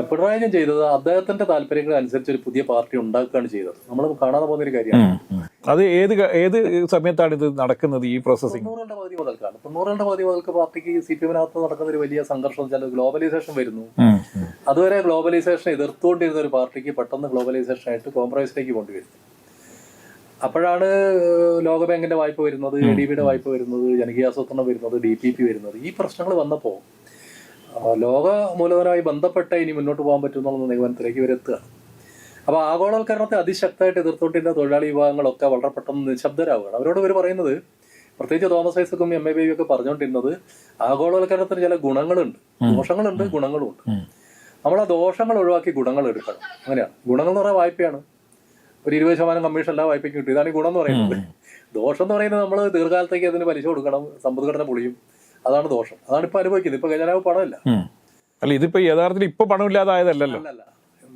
പിണറായി വിജയൻ ചെയ്തത് അദ്ദേഹത്തിന്റെ താല്പര്യങ്ങൾ അനുസരിച്ച് ഒരു പുതിയ പാർട്ടി ഉണ്ടാക്കുകയാണ് ചെയ്തത്. നമ്മൾ കാണാതെ പോകുന്ന ഒരു കാര്യമാണ്. അത് ഏത് ഏത് സമയത്താണ് ഇത് നടക്കുന്നത് ഈ പ്രോസസ്സിംഗ് തൊണ്ണൂറുകളുടെ പകുതി മുതൽക്കാണ്. തൊണ്ണൂറുകളുടെ പകുതി മുതൽക്ക് പാർട്ടിക്ക് സി പി എമ്മിനകത്ത് നടക്കുന്ന ഒരു വലിയ സംഘർഷം വെച്ചാൽ ഗ്ലോബലൈസേഷൻ വരുന്നു. അതുവരെ ഗ്ലോബലൈസേഷൻ എതിർത്തുകൊണ്ടിരുന്ന ഒരു പാർട്ടിക്ക് പെട്ടെന്ന് ഗ്ലോബലൈസേഷൻ ആയിട്ട് കോംപ്രമൈസിലേക്ക് കൊണ്ടുവരുന്നു. അപ്പോഴാണ് ലോകബാങ്കിന്റെ വായ്പ വരുന്നത് എ ഡി ബിയുടെ വായ്പ വരുന്നത് ജനകീയാസൂത്രണം വരുന്നത് ഡി പി പി വരുന്നത്. ഈ പ്രശ്നങ്ങൾ വന്നപ്പോൾ ലോക മൂലധനമായി ബന്ധപ്പെട്ട ഇനി മുന്നോട്ട് പോകാൻ പറ്റുന്നുള്ള നിഗമനത്തിലേക്ക് ഇവരെത്തുകയാണ്. അപ്പൊ ആഗോളവൽക്കരണത്തെ അതിശക്തമായിട്ട് എതിർത്തോണ്ടിരുന്ന തൊഴിലാളി വിഭാഗങ്ങളൊക്കെ വളരെ പെട്ടെന്ന് നിശബ്ദരാവുകയാണ്. അവരോട് ഇവർ പറയുന്നത് പ്രത്യേകിച്ച് തോമസ് ഐസക്കും എം എ ബേബിയും ഒക്കെ പറഞ്ഞുകൊണ്ടിരുന്നത് ആഗോളവൽക്കരണത്തിന് ചില ഗുണങ്ങളുണ്ട്. ദോഷങ്ങളുണ്ട് ഗുണങ്ങളുമുണ്ട്. നമ്മൾ ആ ദോഷങ്ങൾ ഒഴിവാക്കി ഗുണങ്ങൾ എടുക്കണം. അങ്ങനെയാണ്. ഗുണങ്ങൾ എന്ന് പറഞ്ഞാൽ വായ്പയാണ്. ഒരു ഇരുപത് ശതമാനം കമ്മീഷൻ എല്ലാ വായ്പയ്ക്ക് കിട്ടും. ഇതാണ് ഈ ഗുണം എന്ന് പറയുന്നത്. ദോഷം എന്ന് പറയുന്നത് നമ്മൾ ദീർഘകാലത്തേക്ക് അതിന് പലിശ കൊടുക്കണം സമ്പദ്ഘടന പൊളിയും. അതാണ് ദോഷം. അതാണ് ഇപ്പൊ അനുഭവിക്കുന്നത്. ഇപ്പൊ ഖജനാവ് പണമില്ല. അല്ല ഇതിപ്പോ യഥാർത്ഥത്തിൽ ഇപ്പൊ പണമില്ലാതായതല്ലല്ലോ. അല്ലല്ല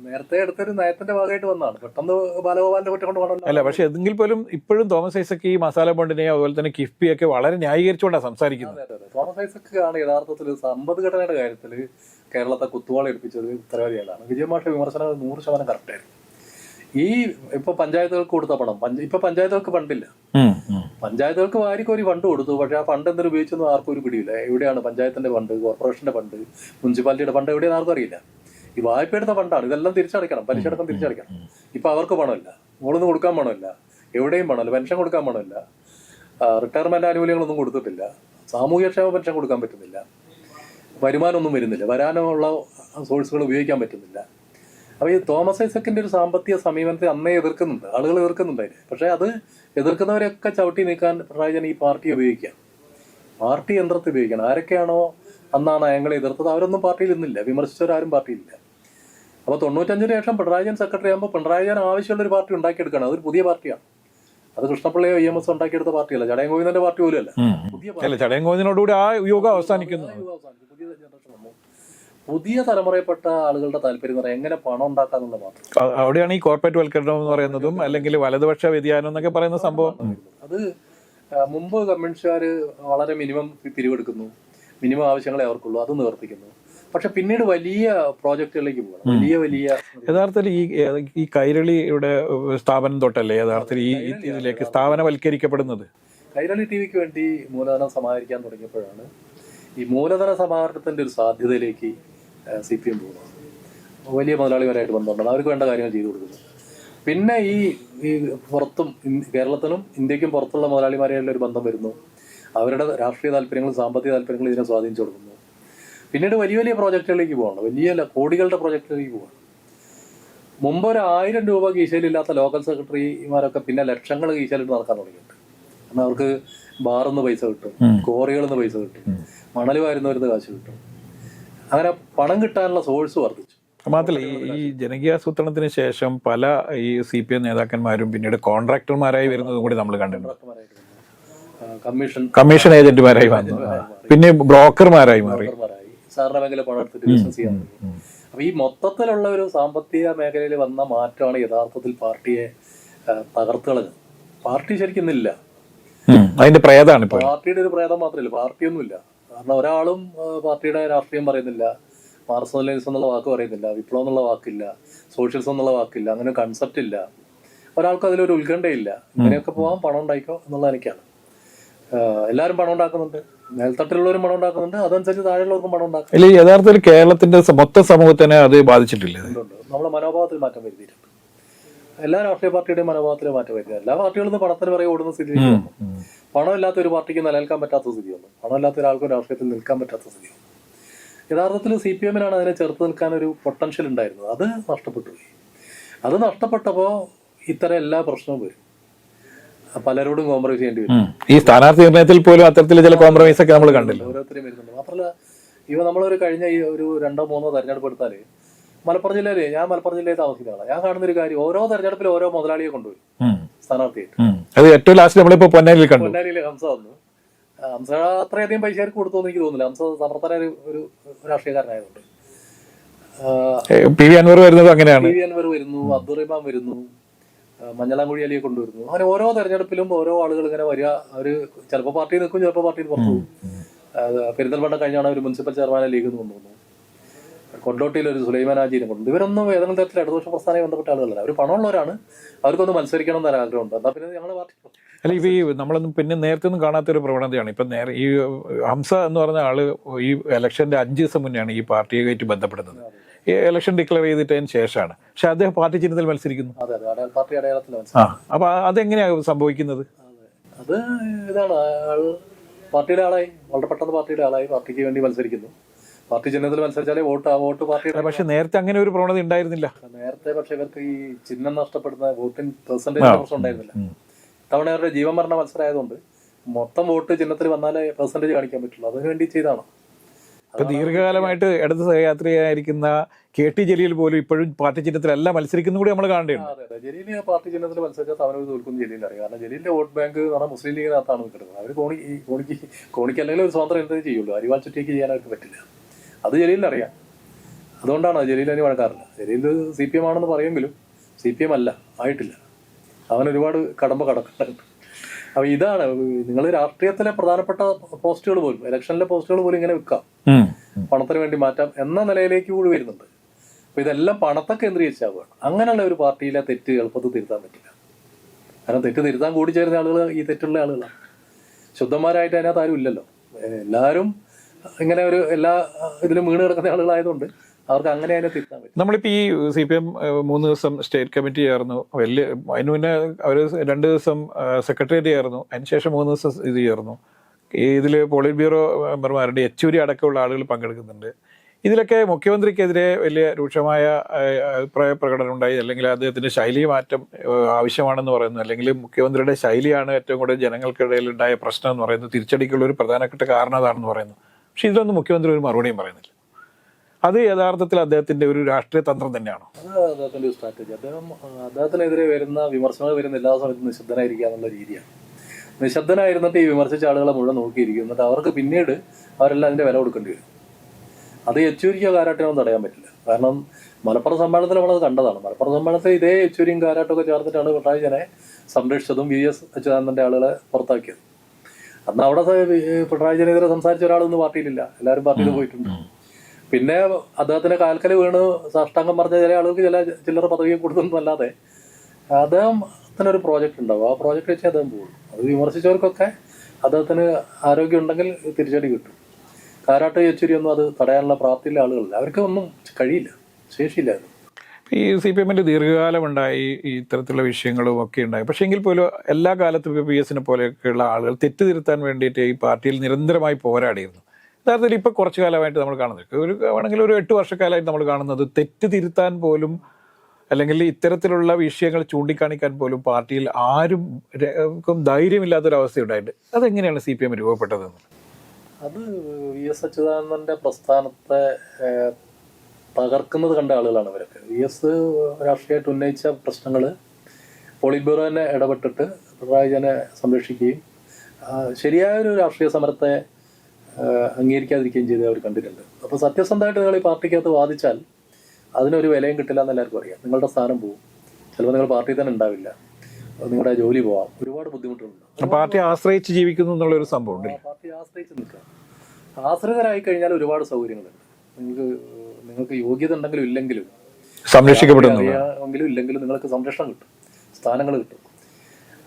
നേരത്തെ എടുത്തൊരു നയത്തിന്റെ ഭാഗമായിട്ട് വന്നതാണ്. പെട്ടെന്ന് ബാലഗോപാലിന്റെ കുറ്റം കൊണ്ട് വന്നല്ലോ അല്ല പക്ഷെ എങ്കിൽ പോലും ഇപ്പോഴും തോമസ് ഐസക്ക് ഈ മസാല ബോണ്ടിനെ അതുപോലെ തന്നെ കിഫ്ബിയൊക്കെ വളരെ ന്യായീകരിച്ചുകൊണ്ടാണ് സംസാരിക്കുന്നത്. തോമസ് ഐസക് ആണ് യഥാർത്ഥത്തിൽ സമ്പദ്ഘടനയുടെ കാര്യത്തിൽ കേരളത്തെ കുത്തുവാളി എടുപ്പിച്ചത് ഉത്തരവാദിയാണ് വിജയമാഷ വിമർശനം നൂറ് ശതമാനം കറക്റ്റായിരുന്നു ഈ ഇപ്പൊ പഞ്ചായത്തുകൾക്ക് കൊടുത്ത പണം ഇപ്പൊ പഞ്ചായത്തുകൾക്ക് ഫണ്ടില്ല. പഞ്ചായത്തുകൾക്ക് വാരിക്കും പഞ്ചായത്തുകൾക്ക് വാരിക്കോരി ഫണ്ട് കൊടുത്തു പക്ഷെ ആ ഫണ്ട് എന്തിനു ഉപയോഗിച്ചൊന്നും ആർക്കും ഒരു പിടിയില്ല. എവിടെയാണ് പഞ്ചായത്തിന്റെ ഫണ്ട് കോർപ്പറേഷന്റെ ഫണ്ട് മുനിസിപ്പാലിറ്റിയുടെ ഫണ്ട് എവിടെയാണ് ആർക്കും അറിയില്ല. ഈ വായ്പ എടുത്ത ഫണ്ടാണ്. ഇതെല്ലാം തിരിച്ചടയ്ക്കണം. പലിശ അടക്കം തിരിച്ചടയ്ക്കണം. ഇപ്പൊ അവർക്ക് പണമില്ല. മുകളിൽ കൊടുക്കാൻ പണമില്ല. എവിടെയും പണമില്ല. പെൻഷൻ കൊടുക്കാൻ പണമില്ല. റിട്ടയർമെന്റ് ആനുകൂല്യങ്ങളൊന്നും കൊടുത്തിട്ടില്ല. സാമൂഹ്യക്ഷേമ പെൻഷൻ കൊടുക്കാൻ പറ്റുന്നില്ല. വരുമാനമൊന്നും വരുന്നില്ല. വരാനുള്ള സോഴ്സുകൾ ഉപയോഗിക്കാൻ പറ്റുന്നില്ല. അപ്പോൾ ഈ തോമസ് ഐസക്കിന്റെ ഒരു സാമ്പത്തിക സമീപനത്തെ അന്നേ എതിർക്കുന്നുണ്ട്. ആളുകൾ എതിർക്കുന്നുണ്ട് അതിന്. പക്ഷേ അത് എതിർക്കുന്നവരെയൊക്കെ ചവിട്ടി നീക്കാൻ പിണറായി ഈ പാർട്ടി ഉപയോഗിക്കാം പാർട്ടി യന്ത്രത്തെ ഉപയോഗിക്കണം. ആരൊക്കെയാണോ അന്നാണ് അയങ്ങളെ എതിർത്തത്? അവരൊന്നും പാർട്ടിയിൽ ഇന്നില്ല വിമർശിച്ചവരാരും പാർട്ടിയിലില്ല അപ്പോൾ തൊണ്ണൂറ്റഞ്ചിന് ശേഷം പിണറായി സെക്രട്ടറി ആകുമ്പോൾ പിണറായി ആവശ്യമുള്ള ഒരു പാർട്ടി ഉണ്ടാക്കിയെടുക്കണം. അതൊരു പുതിയ പാർട്ടിയാണ്. അത് കൃഷ്ണപിള്ളയോ ഇ എം എസ് ഉണ്ടാക്കിയെടുത്ത പാർട്ടിയല്ല. ചടയം ഗോവിന്ദന്റെ പാർട്ടി പോലും അല്ല. പുതിയ അല്ല ഗോവിന്ദനോടുകൂടി ആ യുഗം അവസാനിക്കുന്നു. പുതിയ ജനറേഷൻ പുതിയ തലമുറയിൽപ്പെട്ട ആളുകളുടെ താല്പര്യം എന്ന് പറയാം എങ്ങനെ പണം ഉണ്ടാക്കാന്നുള്ള മാത്രം. അവിടെയാണ് ഈ കോർപ്പറേറ്റ് വൽക്കരണം എന്ന് പറയുന്നതും അല്ലെങ്കിൽ വലതുപക്ഷ വ്യതിയാനം എന്നൊക്കെ പറയുന്ന സംഭവം. അത് മുമ്പ് കമ്മ്യൂണിസ്റ്റുകാർ വളരെ മിനിമം പിരിവെടുക്കുന്നു. മിനിമം ആവശ്യങ്ങളെ അവർക്കുള്ളൂ. അത് നിവർത്തിക്കുന്നു. പക്ഷെ പിന്നീട് വലിയ പ്രോജക്റ്റുകളിലേക്ക് പോകണം. വലിയ വലിയ യഥാർത്ഥത്തിൽ ഈ ഈ കൈരളിയുടെ സ്ഥാപനം തൊട്ടല്ലേ യഥാർത്ഥത്തിൽ ഈ ഇതിലേക്ക് സ്ഥാപനവൽക്കരിക്കപ്പെടുന്നത്? കൈരളി ടി വിക്ക് വേണ്ടി മൂലധനം സമാഹരിക്കാൻ തുടങ്ങിയപ്പോഴാണ് ഈ മൂലധന സമാഹരണത്തിന്റെ ഒരു സാധ്യതയിലേക്ക് സി പി എം പോകുന്നത്. വലിയ മുതലാളിമാരായിട്ട് ബന്ധമുണ്ടാണ് അവർക്ക് വേണ്ട കാര്യങ്ങൾ ചെയ്തു കൊടുക്കുന്നു. പിന്നെ ഈ ഈ പുറത്തും കേരളത്തിലും ഇന്ത്യക്കും പുറത്തുള്ള മുതലാളിമാരെയുള്ള ഒരു ബന്ധം വരുന്നു. അവരുടെ രാഷ്ട്രീയ താല്പര്യങ്ങളും സാമ്പത്തിക താല്പര്യങ്ങളും ഇതിനെ സ്വാധീനിച്ചു കൊടുക്കുന്നു. പിന്നീട് വലിയ വലിയ പ്രോജക്റ്റുകളിലേക്ക് പോകണം. വലിയ കോടികളുടെ പ്രോജക്റ്റുകളിലേക്ക് പോകണം. മുമ്പ് ഒരു ആയിരം രൂപ കീശയിലില്ലാത്ത ലോക്കൽ സെക്രട്ടറിമാരൊക്കെ പിന്നെ ലക്ഷങ്ങൾ കീശയിലിട്ട് നടക്കാൻ തുടങ്ങിയിട്ടുണ്ട്. കാരണം അവർക്ക് ബാറിൽ നിന്ന് പൈസ കിട്ടും കോറികളിൽ നിന്ന് പൈസ കിട്ടും മണൽ വാരുന്നവരുന്ന് കാശ് കിട്ടും. അങ്ങനെ പണം കിട്ടാനുള്ള സോഴ്സ് വർദ്ധിച്ചു. മാത്രമല്ല ഈ ജനകീയാസൂത്രണത്തിന് ശേഷം പല ഈ സി പി എം നേതാക്കന്മാരും പിന്നീട് കോൺട്രാക്ടർമാരായി വരുന്നതും കൂടി നമ്മൾ കണ്ടിട്ടുണ്ട്. കമ്മീഷൻ ഏജന്റുമാരായി വന്നു. പിന്നെ ബ്രോക്കർമാരായി മാറി. സാറിന്റെ മേഖല പണം എടുത്തിട്ട് ബിസിനസ് ചെയ്യാൻ തുടങ്ങി അപ്പൊ ഈ മൊത്തത്തിലുള്ള ഒരു സാമ്പത്തിക മേഖലയിൽ വന്ന മാറ്റമാണ് യഥാർത്ഥത്തിൽ പാർട്ടിയെ തകർത്തുകളത് തകർത്ത് കളഞ്ഞത് പാർട്ടി ശരിക്കും ഇന്നില്ല. അതിന്റെ പ്രേതാണ് പാർട്ടിയുടെ ഒരു പ്രേതം മാത്രമല്ല പാർട്ടിയൊന്നുമില്ല. കാരണം ഒരാളും പാർട്ടിയുടെ രാഷ്ട്രീയം പറയുന്നില്ല മാർസലിസം എന്നുള്ള വാക്ക് പറയുന്നില്ല വിപ്ലവം എന്നുള്ള വാക്കില്ല സോഷ്യലിസം എന്നുള്ള വാക്കില്ല അങ്ങനെ കൺസെപ്റ്റ് ഇല്ല. ഒരാൾക്ക് അതിലൊരു ഉത്കണ്ഠയില്ല. ഇങ്ങനെയൊക്കെ പോകാൻ പണം ഉണ്ടായിക്കോ എന്നുള്ള എനിക്കാണ് എല്ലാവരും പണം ഉണ്ടാക്കുന്നുണ്ട്. മേൽത്തട്ടിലുള്ളവരും പണം ഉണ്ടാക്കുന്നുണ്ട്. അതനുസരിച്ച് താഴെയുള്ളവർക്കും പണം ഉണ്ടാക്കും. ഇല്ല യഥാർത്ഥത്തിൽ കേരളത്തിന്റെ മൊത്തം സമൂഹത്തിനെ അത് ബാധിച്ചിട്ടില്ല നമ്മുടെ നമ്മളെ മനോഭാവത്തിൽ മാറ്റം വരുത്തിയിട്ടുണ്ട്. എല്ലാ രാഷ്ട്രീയ പാർട്ടിയുടെയും മനോഭാവത്തിൽ മാറ്റം വരുത്തി എല്ലാ പാർട്ടികളും ഇന്ന് പണത്തിന് പറയും ഓടുന്ന സ്ഥിതി പണമില്ലാത്ത ഒരു പാർട്ടിക്ക് നിലനിൽക്കാൻ പറ്റാത്ത സ്ഥിതി വന്നു. പണമില്ലാത്ത ഒരാൾക്കും രാഷ്ട്രീയത്തിൽ നിൽക്കാൻ പറ്റാത്ത സ്ഥിതി വന്നു. യഥാർത്ഥത്തിൽ സി പി എമ്മിനാണ് അതിനെ ചെറുത്ത് നിൽക്കാൻ ഒരു പൊട്ടൻഷ്യൽ ഉണ്ടായിരുന്നത്. അത് നഷ്ടപ്പെട്ടു അത് നഷ്ടപ്പെട്ടപ്പോൾ ഇത്തരം എല്ലാ പ്രശ്നവും വരും. പലരോടും കോംപ്രമൈസ് ചെയ്യേണ്ടി വരും. ഈ സ്ഥാനാർത്ഥി നിർണയത്തിൽ പോലും അത്തരത്തിൽ ചില കോംപ്രമൈസ് ഒക്കെ നമ്മൾ കണ്ടില്ല. ഓരോരുത്തരും വരുന്നുണ്ട്. മാത്രമല്ല ഇവ നമ്മളൊരു കഴിഞ്ഞ ഈ ഒരു രണ്ടോ മൂന്നോ തെരഞ്ഞെടുപ്പ് എടുത്താൽ മലപ്പുറം ജില്ലയിലെ ഞാൻ മലപ്പുറം ജില്ലയിൽ താമസിക്കുന്ന ആളാണ് ഞാൻ കാണുന്ന ഒരു കാര്യം ഓരോ തെരഞ്ഞെടുപ്പിലും ഓരോ മുതലാളിയെ കൊണ്ടുവരും ഉം. സ്ഥാനാർത്ഥിയായിട്ട്. അത് ഏറ്റവും ലാസ്റ്റ് നമ്മളിപ്പോ പൊന്നാനിയിൽ കണ്ടു. പൊന്നാനിയിലെ ഹംസ വന്നു. ഹംസ അത്രയധികം പൈസ കൊടുത്തു എനിക്ക് തോന്നുന്നില്ല. ഹംസ സമർത്ഥന ഒരു ഒരു രാഷ്ട്രീയക്കാരനായതുകൊണ്ട്. പി വി അൻവർ വരുന്നത് അങ്ങനെയാണ്. പി വി അൻവർ വരുന്നു അബ്ദുറഹിമാൻ വരുന്നു. ആ, മഞ്ഞളാംകുഴി അലിയെ കൊണ്ടുവരുന്നു. അങ്ങനെ ഓരോ തെരഞ്ഞെടുപ്പിലും ഓരോ ആളുകൾ ഇങ്ങനെ വരിക. അവർ ചിലപ്പോൾ പാർട്ടി നിൽക്കും ചിലപ്പോൾ പാർട്ടിയിൽ പുറത്തു പോകും. പെരിന്തൽമണ്ണ കഴിഞ്ഞാണ് ഒരു മുനിസിപ്പൽ ചെയർമാനെ ലീഗ് എന്ന് കൊണ്ടുവന്നു കൊണ്ടോട്ടിയിൽ ഒരു സുലൈമാൻ ആജീനെ കൊണ്ടു ഇവരൊന്നും ഏതെങ്കിലും തരത്തിൽ ഇടതുപക്ഷ പ്രസ്ഥാനമായി ബന്ധപ്പെട്ട ആളുകളല്ല. അവർ പണമുള്ളവരാണ്. അവർക്കൊന്ന് മത്സരിക്കണം എന്നൊരു ആഗ്രഹമുണ്ട് എന്നാ പിന്നെ ഞങ്ങളുടെ പാർട്ടി അല്ല ഇപ്പൊ ഈ നമ്മളൊന്നും പിന്നെ നേരത്തെ ഒന്നും കാണാത്ത ഒരു പ്രവണതയാണ്. ഇപ്പൊ നേരെ ഈ ഹംസ എന്ന് പറഞ്ഞ ആൾ ഈ ഇലക്ഷന്റെ അഞ്ച് ദിവസം മുന്നെയാണ് ഈ പാർട്ടിയുമായിട്ട് ബന്ധപ്പെടുന്നത്. ഇലക്ഷൻ ഡിക്ലെയർ ചെയ്തിട്ടതിന് ശേഷമാണ്. പക്ഷെ അദ്ദേഹം പാർട്ടി ചിഹ്നത്തിൽ മത്സരിക്കുന്നു. ആ അപ്പൊ അതെങ്ങനെയാണ് സംഭവിക്കുന്നത്? അത്. ഇതാണ്. അയാൾ പാർട്ടിയുടെ ആളായി. വളരെ പെട്ടെന്ന് പാർട്ടിയുടെ ആളായി. പാർട്ടിക്ക് വേണ്ടി മത്സരിക്കുന്നു. പാർട്ടി ചിഹ്നത്തിൽ മത്സരിച്ചാലേ വോട്ട് ആ വോട്ട് പാർട്ടിയുടെ പക്ഷെ നേരത്തെ അങ്ങനെ ഒരു പ്രവണത ഉണ്ടായിരുന്നില്ല. നേരത്തെ പക്ഷെ ഇവർക്ക് ഈ ചിഹ്നം നഷ്ടപ്പെടുന്ന വോട്ടിംഗ് പെർസെന്റേജ് പ്രശ്നം ഉണ്ടായിരുന്നില്ല. തവണ അവരുടെ ജീവൻ മരണ മത്സരമായതുകൊണ്ട് മൊത്തം വോട്ട് ചിഹ്നത്തിൽ വന്നാലേ പെർസെന്റേജ് കാണിക്കാൻ പറ്റുള്ളൂ. അതിനു വേണ്ടി ചെയ്താണ് ഇപ്പൊ ദീർഘകാലമായിട്ട് ഇടത് സഹയാത്രിയായിരിക്കുന്ന കെ ടി ജലീൽ പോലും ഇപ്പോഴും പാർട്ടി ചിഹ്നത്തിലല്ല മത്സരിക്കുന്ന കൂടി നമ്മൾ കാണേണ്ടത് അതെ അതെ. ജലീലിന് പാർട്ടി ചിഹ്നത്തിൽ മത്സരിച്ചാൽ തവനൂർ തോൽക്കുന്ന ജലീൽ അറിയാം. കാരണം ജലീലിന്റെ വോട്ട് ബാങ്ക് എന്ന് പറഞ്ഞാൽ മുസ്ലിം ലീഗിനകത്താണ് നിൽക്കുന്നത്. അവർ കോണി കോണിക്ക് കോണിക്ക് അല്ലെങ്കിൽ ഒരു സ്വതന്ത്രം എന്തെങ്കിലും ചെയ്യുള്ളൂ. അരിവാൾ ചുറ്റിക്ക് ചെയ്യാനായിട്ട് പറ്റില്ല. അത് ജലീലിന് അറിയാം. അതുകൊണ്ടാണ് ജലീൽ അതിന് വഴക്കാറില്ല. ജലീൽ സി പി എം ആണെന്ന് പറയുമെങ്കിലും സി പി എം അല്ല ആയിട്ടില്ല. അവൻ ഒരുപാട് കടമ്പ കടക്കുന്നുണ്ട് അപ്പൊ ഇതാണ് നിങ്ങൾ രാഷ്ട്രീയത്തിലെ പ്രധാനപ്പെട്ട പോസ്റ്റുകൾ പോലും ഇലക്ഷനിലെ പോസ്റ്റുകൾ പോലും ഇങ്ങനെ വെക്കാം. ഉം. പണത്തിന് വേണ്ടി മാറ്റാം എന്ന നിലയിലേക്ക് കൂടി വരുന്നുണ്ട്. അപ്പൊ ഇതെല്ലാം പണത്തെ കേന്ദ്രീകരിച്ചാവുകയാണ്. അങ്ങനെയുള്ള ഒരു പാർട്ടിയിലെ തെറ്റ് എളുപ്പത്തിൽ തിരുത്താൻ പറ്റില്ല. കാരണം തെറ്റ് തിരുത്താൻ കൂടി ചേരുന്ന ആളുകൾ ഈ തെറ്റുള്ള ആളുകളാണ്. ശുദ്ധന്മാരായിട്ട് അതിനകത്ത് ആരും ഇല്ലല്ലോ. എല്ലാവരും ഇങ്ങനെ ഒരു എല്ലാ ഇതിലും വീണ് കിടക്കുന്ന ആളുകളായതുകൊണ്ട് അവർക്ക് അങ്ങനെ അതിനെ തിരുത്താൻ പറ്റും. നമ്മളിപ്പോൾ ഈ സി പി എം മൂന്ന് ദിവസം സ്റ്റേറ്റ് കമ്മിറ്റി ആയിരുന്നു. വലിയ അതിന് മുന്നേ അവർ രണ്ട് ദിവസം സെക്രട്ടേറിയറ്റ് ചേർന്നു അതിനുശേഷം മൂന്ന് ദിവസം ഇത് ചേർന്നു. ഇതിൽ പോളിറ്റ് ബ്യൂറോ മെമ്പർമാരുണ്ട് യെച്ചൂരി അടക്കമുള്ള ആളുകൾ പങ്കെടുക്കുന്നുണ്ട്. ഇതിലൊക്കെ മുഖ്യമന്ത്രിക്കെതിരെ വലിയ രൂക്ഷമായ അഭിപ്രായ പ്രകടനം ഉണ്ടായി. അല്ലെങ്കിൽ അദ്ദേഹത്തിന്റെ ശൈലി മാറ്റം ആവശ്യമാണെന്ന് പറയുന്നു. അല്ലെങ്കിൽ മുഖ്യമന്ത്രിയുടെ ശൈലിയാണ് ഏറ്റവും കൂടുതൽ ജനങ്ങൾക്കിടയിൽ ഉണ്ടായ പ്രശ്നം എന്ന് പറയുന്നത് തിരിച്ചടിക്കുള്ള ഒരു പ്രധാനപ്പെട്ട കാരണം അതാണെന്ന് പറയുന്നു. പക്ഷെ ഇതിലൊന്നും മുഖ്യമന്ത്രി ഒരു മറുപടിയും പറയുന്നില്ല. അത് യഥാർത്ഥത്തിൽ അദ്ദേഹത്തിന്റെ ഒരു രാഷ്ട്രീയ തന്ത്രം തന്നെയാണ്? അദ്ദേഹത്തിന്റെ ഒരു സ്ട്രാറ്റജി അദ്ദേഹം അദ്ദേഹത്തിനെതിരെ വരുന്ന വിമർശനങ്ങൾ വരുന്ന എല്ലാ സമയത്തും നിശബ്ദനായിരിക്കുക എന്നുള്ള രീതിയാണ്. നിശബ്ദനായിരുന്നിട്ട് ഈ വിമർശിച്ച ആളുകളെ മുഴുവൻ നോക്കിയിരിക്കും. എന്നിട്ട് അവർക്ക് പിന്നീട് അവരെല്ലാം അതിന്റെ വില കൊടുക്കേണ്ടി വരും. അത് യെച്ചൂരിക്കോ കാരാട്ടിനോ തടയാൻ പറ്റില്ല. കാരണം മലപ്പുറം സമ്മേളനത്തിൽ നമ്മളത് കണ്ടതാണ്. മലപ്പുറം സമ്മേളനത്തിൽ ഇതേ യെച്ചൂരിയും കാരാട്ടൊക്കെ ചേർത്തിട്ടാണ് പിണറായി ജനെ സംരക്ഷിച്ചതും വി എസ് അച്യുതാനന്ദന്റെ ആളുകളെ പുറത്താക്കിയത്. അന്ന് അവിടെ പിണറായി വിജയനെതിരെ സംസാരിച്ച ഒരാളൊന്നും പാർട്ടിയിലില്ല. എല്ലാവരും പാർട്ടിയിൽ പോയിട്ടുണ്ട്. പിന്നെ അദ്ദേഹത്തിന്റെ കാൽക്കൽ വീണ് സാഷ്ടാംഗം പറഞ്ഞ ചില ആളുകൾക്ക് ചില ചില്ലറ പദവിയും കൊടുക്കുന്നതല്ലാതെ അദ്ദേഹത്തിന് ഒരു പ്രോജക്റ്റ് ഉണ്ടാവും. ആ പ്രോജക്റ്റ് വെച്ച് അദ്ദേഹം പോകും. അത് വിമർശിച്ചവർക്കൊക്കെ അദ്ദേഹത്തിന് ആരോഗ്യം ഉണ്ടെങ്കിൽ തിരിച്ചടി കിട്ടും. കാരാട്ട് യെച്ചൂരി ഒന്നും അത് തടയാനുള്ള പ്രാപ്തിയുള്ള ആളുകളില്ല. അവർക്ക് ഒന്നും കഴിയില്ല. ശേഷിയില്ല ഈ സി പി എമ്മിന്റെ ദീർഘകാലം ഉണ്ടായി ഈ ഇത്തരത്തിലുള്ള വിഷയങ്ങളും ഒക്കെ ഉണ്ടായി. പക്ഷേ എങ്കിൽ പോലും എല്ലാ കാലത്തും പി എസിനെ പോലെയൊക്കെയുള്ള ആളുകൾ തെറ്റ് തിരുത്താൻ വേണ്ടിയിട്ട് ഈ പാർട്ടിയിൽ നിരന്തരമായി പോരാടിയിരുന്നു. യഥാർത്ഥത്തിൽ ഇപ്പോൾ കുറച്ചു കാലമായിട്ട് നമ്മൾ കാണുന്നത്. ഒരു വേണമെങ്കിൽ ഒരു എട്ട് വർഷക്കാലമായിട്ട് നമ്മൾ കാണുന്നത് തെറ്റ് തിരുത്താൻ പോലും അല്ലെങ്കിൽ ഇത്തരത്തിലുള്ള വിഷയങ്ങൾ ചൂണ്ടിക്കാണിക്കാൻ പോലും പാർട്ടിയിൽ ആരും ധൈര്യമില്ലാത്തൊരവസ്ഥയുണ്ടായിട്ട് അതെങ്ങനെയാണ് സി പി എം രൂപപ്പെട്ടതെന്ന്? അത് വി എസ് അച്യുതാനന്ദന്റെ പ്രസ്ഥാനത്തെ തകർക്കുന്നത് കണ്ട ആളുകളാണ് ഇവരൊക്കെ. വി എസ് രാഷ്ട്രീയമായിട്ട് ഉന്നയിച്ച പ്രശ്നങ്ങൾ പോളിറ്റ് ബ്യൂറോ തന്നെ ഇടപെട്ടിട്ട് പിണറായി ജനെ സംരക്ഷിക്കുകയും ശരിയായൊരു രാഷ്ട്രീയ സമരത്തെ അംഗീകരിക്കാതിരിക്കുകയും ചെയ്ത് അവർ കണ്ടിട്ടുണ്ട്. അപ്പോൾ സത്യസന്ധമായിട്ട് നിങ്ങൾ ഈ പാർട്ടിക്കകത്ത് വാദിച്ചാൽ അതിനൊരു വിലയും കിട്ടില്ല എന്ന് എല്ലാവർക്കും അറിയാം. നിങ്ങളുടെ സ്ഥാനം പോകും ചിലപ്പോൾ നിങ്ങൾ പാർട്ടിയിൽ തന്നെ ഉണ്ടാവില്ല. നിങ്ങളുടെ ജോലി പോവാം. ഒരുപാട് ബുദ്ധിമുട്ടുണ്ട്. പാർട്ടി ആശ്രയിച്ച് ജീവിക്കുന്നു എന്നുള്ള ഒരു സംഭവം പാർട്ടി ആശ്രയിച്ച് നിൽക്കുക. ആശ്രിതരായി കഴിഞ്ഞാൽ ഒരുപാട് സൗകര്യങ്ങളുണ്ട്. നിങ്ങൾക്ക് നിങ്ങൾക്ക് യോഗ്യത ഉണ്ടെങ്കിലും ഇല്ലെങ്കിലും സംരക്ഷിക്കപ്പെടുന്നു എങ്കിലും ഇല്ലെങ്കിലും നിങ്ങൾക്ക് സംരക്ഷണം കിട്ടും. സ്ഥാനങ്ങൾ കിട്ടും.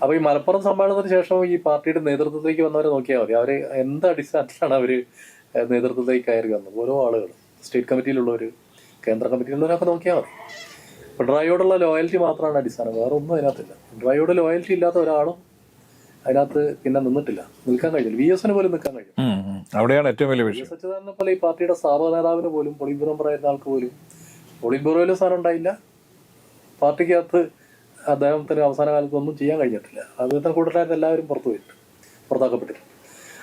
അപ്പൊ ഈ മലപ്പുറം സമ്മേളനത്തിന് ശേഷം ഈ പാർട്ടിയുടെ നേതൃത്വത്തിലേക്ക് വന്നവരെ നോക്കിയാൽ മതി. അവർ എന്ത് അടിസ്ഥാനത്തിലാണ് അവർ നേതൃത്വത്തിലേക്ക് കയറി വന്നത്? ഓരോ ആളുകൾ സ്റ്റേറ്റ് കമ്മിറ്റിയിലുള്ളവർ കേന്ദ്ര കമ്മിറ്റിയിലുള്ളവരൊക്കെ നോക്കിയാൽ മതി. പിണറായിയോടുള്ള ലോയൽറ്റി മാത്രമാണ് അടിസ്ഥാനം. വേറെ ഒന്നും അതിനകത്തില്ല. പിണറായിയോട് ലോയൽറ്റി ഇല്ലാത്ത ഒരാളും അതിനകത്ത് പിന്നെ നിന്നിട്ടില്ല. നിൽക്കാൻ കഴിഞ്ഞില്ല. വി എസിന് പോലും നിൽക്കാൻ കഴിഞ്ഞു. അവിടെയാണ് ഏറ്റവും വലിയ വിഷയം. എസ് പോലെ ഈ പാർട്ടിയുടെ സ്ഥാപക നേതാവിന് പോലും പൊളിറ്റ് ബ്യൂറോ പറയുന്ന ആൾക്ക് പോലും പൊളിറ്റ് ബ്യൂറോയിലും സ്ഥാനം ഉണ്ടായില്ല. പാർട്ടിക്കകത്ത് അദ്ദേഹത്തിന് അവസാന കാലത്ത് ഒന്നും ചെയ്യാൻ കഴിഞ്ഞിട്ടില്ല. അദ്ദേഹത്തിന് കൂടുതലായിട്ട് എല്ലാവരും പുറത്തു പോയിട്ട് പുറത്താക്കപ്പെട്ടിട്ടുണ്ട്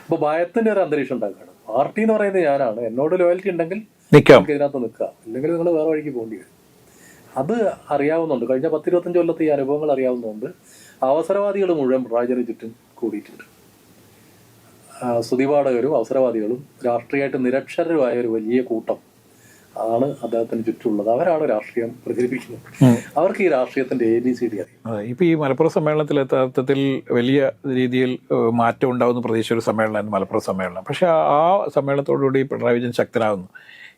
അപ്പോൾ ഭയത്തിന്റെ ഒരു അന്തരീക്ഷം ഉണ്ടാക്കുകയാണ്. പാർട്ടി എന്ന് പറയുന്നത് ഞാനാണ്. എന്നോട് ലോയൽറ്റി ഉണ്ടെങ്കിൽ നമുക്ക് ഇതിനകത്ത് നിൽക്കാം. ഇല്ലെങ്കിൽ നിങ്ങൾ വേറെ വഴിക്ക് പോകേണ്ടി വരും. അത് അറിയാവുന്നുണ്ട് കഴിഞ്ഞ പത്തിരുപത്തഞ്ച് കൊല്ലത്തെ ഈ അനുഭവങ്ങൾ അറിയാവുന്നതുകൊണ്ട് അവസരവാദികൾ മുഴുവൻ പിണറായിന് ചുറ്റും കൂടിയിട്ടുണ്ട്. സ്തുതിപാഠകരും അവസരവാദികളും രാഷ്ട്രീയമായിട്ട് നിരക്ഷരരുമായ ഒരു വലിയ കൂട്ടം ആണ് അദ്ദേഹത്തിന് ചുറ്റുമുള്ളത്. അവരാണ് രാഷ്ട്രീയം പ്രചരിപ്പിക്കുന്നത്. അവർക്ക് ഈ രാഷ്ട്രീയത്തിന്റെ എ ബി സി ഡി അറിയാം. ഇപ്പൊ ഈ മലപ്പുറം സമ്മേളനത്തിൽ യഥാർത്ഥത്തിൽ വലിയ രീതിയിൽ മാറ്റം ഉണ്ടാവുന്ന പ്രതീക്ഷ ഒരു സമ്മേളനമായിരുന്നു മലപ്പുറം സമ്മേളനം. പക്ഷെ ആ സമ്മേളനത്തോടുകൂടി പിണറായി വിജയൻ ശക്തനാകുന്നു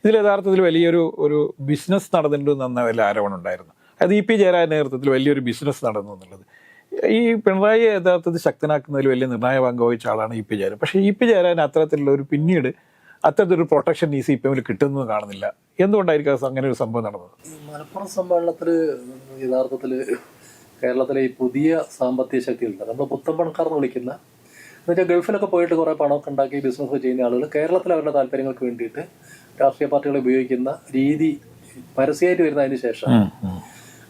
ഇതിൽ യഥാർത്ഥത്തിൽ വലിയൊരു ഒരു ബിസിനസ് നടന്നിട്ടുണ്ട് എന്ന വലിയ ആരോപണം ഉണ്ടായിരുന്നു. അത് ഇ പി ജയരാജന്റെ നേതൃത്വത്തിൽ വലിയൊരു ബിസിനസ് നടന്നു എന്നുള്ളത്. ഈ പിണറായി യഥാർത്ഥത്തിൽ ശക്തനാക്കുന്നതിൽ വലിയ നിർണായക പങ്ക് വഹിച്ച ആളാണ് ഇ പി ജയരാജൻ. പക്ഷേ ഇ പി ജയരാജൻ അത്തരത്തിലുള്ള ഒരു പിന്നീട് അത്തരത്തിലൊരു പ്രൊട്ടക്ഷൻ ഈ സി പി എമ്മിൽ കിട്ടുന്നത് കാണുന്നില്ല. എന്തുകൊണ്ടായിരിക്കും അങ്ങനെ ഒരു സംഭവം നടന്നത്? മലപ്പുറം സമ്മേളനത്തിൽ യഥാർത്ഥത്തിൽ കേരളത്തിലെ ഈ പുതിയ സാമ്പത്തിക ശക്തികളുണ്ട്. നമ്മൾ പുത്തൻ പണക്കാർ എന്ന് വിളിക്കുന്ന എന്നുവെച്ചാൽ ഗൾഫിലൊക്കെ പോയിട്ട് കുറേ പണമൊക്കെ ഉണ്ടാക്കി ബിസിനസ് ചെയ്യുന്ന ആളുകൾ കേരളത്തിൽ അവരുടെ താല്പര്യങ്ങൾക്ക് വേണ്ടിയിട്ട് രാഷ്ട്രീയ പാർട്ടികൾ ഉപയോഗിക്കുന്ന രീതി പരസ്യമായിട്ട് വരുന്നതിന് ശേഷം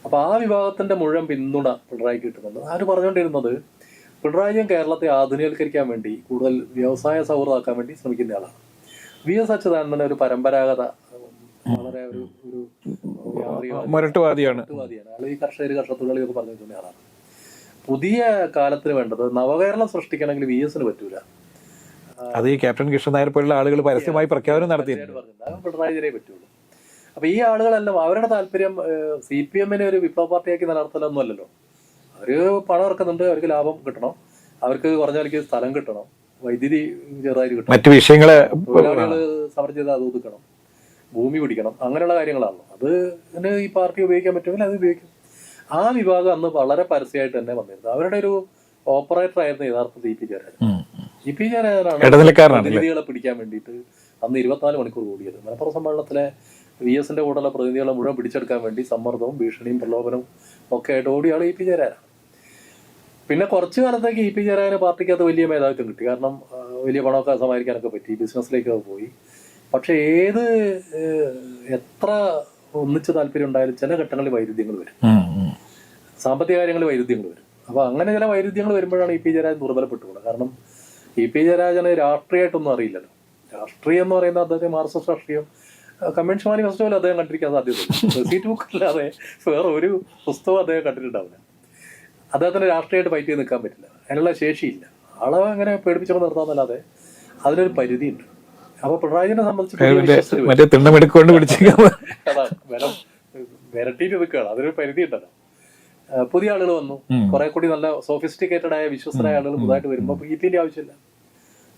അപ്പൊ ആ വിഭാഗത്തിന്റെ മുഴുവൻ പിന്തുണ പിണറായിക്ക് കിട്ടുന്നുണ്ട്. ആര് പറഞ്ഞുകൊണ്ടിരുന്നത് പിണറായിയും കേരളത്തെ ആധുനികവൽക്കരിക്കാൻ വേണ്ടി കൂടുതൽ വ്യവസായ സൗഹൃദമാക്കാൻ വേണ്ടി ശ്രമിക്കുന്ന ആളാണ്. വി എസ് അച്യുതാനന്ദൻ ഒരു പരമ്പരാഗത വളരെ ഒരു ഒരു മുരട്ടുവാദിയാണ്. അയാൾ ഈ കർഷകർ കർഷകത്തൊഴിലാളിയൊക്കെ പറഞ്ഞു വെക്കുന്ന ആളാണ്. പുതിയ കാലത്തിന് വേണ്ടത് നവകേരളം സൃഷ്ടിക്കണമെങ്കിൽ വി എസിന് പറ്റൂല. അത് ഈ ക്യാപ്റ്റൻ കൃഷ്ണൻ നായർ പോലുള്ള ആളുകൾ പരസ്യമായി പ്രഖ്യാപനം നടത്തിയിട്ടുണ്ട്. പിണറായി വിജയനെ പറ്റുള്ളൂ. അപ്പൊ ഈ ആളുകളെല്ലാം അവരുടെ താല്പര്യം സി പി എമ്മിനെ ഒരു വിപ്ലവ പാർട്ടിയാക്കി നിലനിർത്തലൊന്നും അല്ലല്ലോ അവർ പണം ഇറക്കുന്നുണ്ട് അവർക്ക് ലാഭം കിട്ടണം. അവർക്ക് കുറഞ്ഞ വിലയ്ക്ക് സ്ഥലം കിട്ടണം. വൈദ്യുതി ചെറുതായിട്ട് കിട്ടും. മറ്റു വിഷയങ്ങൾ സമരം ചെയ്ത് അത് ഒതുക്കണം. ഭൂമി പിടിക്കണം. അങ്ങനെയുള്ള കാര്യങ്ങളാണ് അത് ഇതിന് ഈ പാർട്ടി ഉപയോഗിക്കാൻ പറ്റുമെങ്കിൽ അത് ഉപയോഗിക്കും. ആ വിഭാഗം അന്ന് വളരെ പരസ്യമായിട്ട് തന്നെ വന്നിരുന്നു. അവരുടെ ഒരു ഓപ്പറേറ്റർ ആയിരുന്നു യഥാർത്ഥത്തിൽ E P Jayarajan. E P ജയരാജനാണ് പ്രതിനിധികളെ പിടിക്കാൻ വേണ്ടിയിട്ട് അന്ന് ഇരുപത്തിനാല് മണിക്കൂർ കൂടിയത്. മലപ്പുറം സമ്മേളനത്തിലെ വി എസിന്റെ കൂടെയുള്ള പ്രതിനിധികളെ മുഴുവൻ പിടിച്ചെടുക്കാൻ വേണ്ടി സമ്മർദ്ദവും ഭീഷണിയും പ്രലോഭനവും ഒക്കെ ആയിട്ട് ഓടിയാണ് ഇ പി ജയരാജനാണ്. പിന്നെ കുറച്ചു കാലത്തേക്ക് ഇ പി ജയരാജന് അത് വലിയ മേധാവിത്വം കിട്ടി. കാരണം വലിയ പണമൊക്കെ സമാഹരിക്കാനൊക്കെ പറ്റി. ബിസിനസ്സിലേക്കൊക്കെ പോയി. പക്ഷെ ഏത് എത്ര ഒന്നിച്ച് താല്പര്യം ഉണ്ടായാലും ചില ഘട്ടങ്ങളിൽ വൈരുദ്ധ്യങ്ങൾ വരും. സാമ്പത്തിക കാര്യങ്ങളിൽ വൈരുദ്ധ്യങ്ങൾ വരും. അപ്പൊ അങ്ങനെ ചില വൈരുദ്ധ്യങ്ങൾ വരുമ്പോഴാണ് ഇ പി ജയരാജൻ ദുർബലപ്പെട്ടു കാരണം ഇ പി ജയരാജന് രാഷ്ട്രീയമായിട്ടൊന്നും അറിയില്ലല്ലോ. രാഷ്ട്രീയം എന്ന് പറയുന്നത് അദ്ദേഹത്തെ ആർ എസ് എസ് രാഷ്ട്രീയം കമ്മ്യൂണിസ്റ്റ് മാനിഫെസ്റ്റോ പോലും അദ്ദേഹം കണ്ടിരിക്കാൻ സാധ്യതയുള്ളൂ. [LAUGHS] സീറ്റ് ബുക്ക് അല്ലാതെ വേറെ ഒരു പുസ്തകം അദ്ദേഹം കണ്ടിട്ടുണ്ടാവില്ല. അദ്ദേഹത്തിന് രാഷ്ട്രീയമായിട്ട് ഫൈറ്റ് ചെയ്ത് നിൽക്കാൻ പറ്റില്ല. അതിനുള്ള ശേഷിയില്ല. ആളെ അങ്ങനെ പേടിപ്പിച്ചപ്പോൾ നിർത്താമെന്നല്ലാതെ അതിനൊരു പരിധിയുണ്ട്. അപ്പൊ പിണറായിനെ സംബന്ധിച്ച് മറ്റേ തിണ്ണമെടുക്കൊണ്ട് പിടിച്ചേക്കാം. വിലം വിരട്ടിയിട്ട് നിൽക്കുകയാണ്. അതിനൊരു പരിധി ഉണ്ടല്ലോ പുതിയ ആളുകൾ വന്നു. കുറെ കൂടി നല്ല സോഫിസ്റ്റിക്കേറ്റഡ് ആയ വിശ്വസ്തരായ ആളുകൾ പുതുതായിട്ട് വരുമ്പോൾ ഇ പിന്റെ ആവശ്യമില്ല.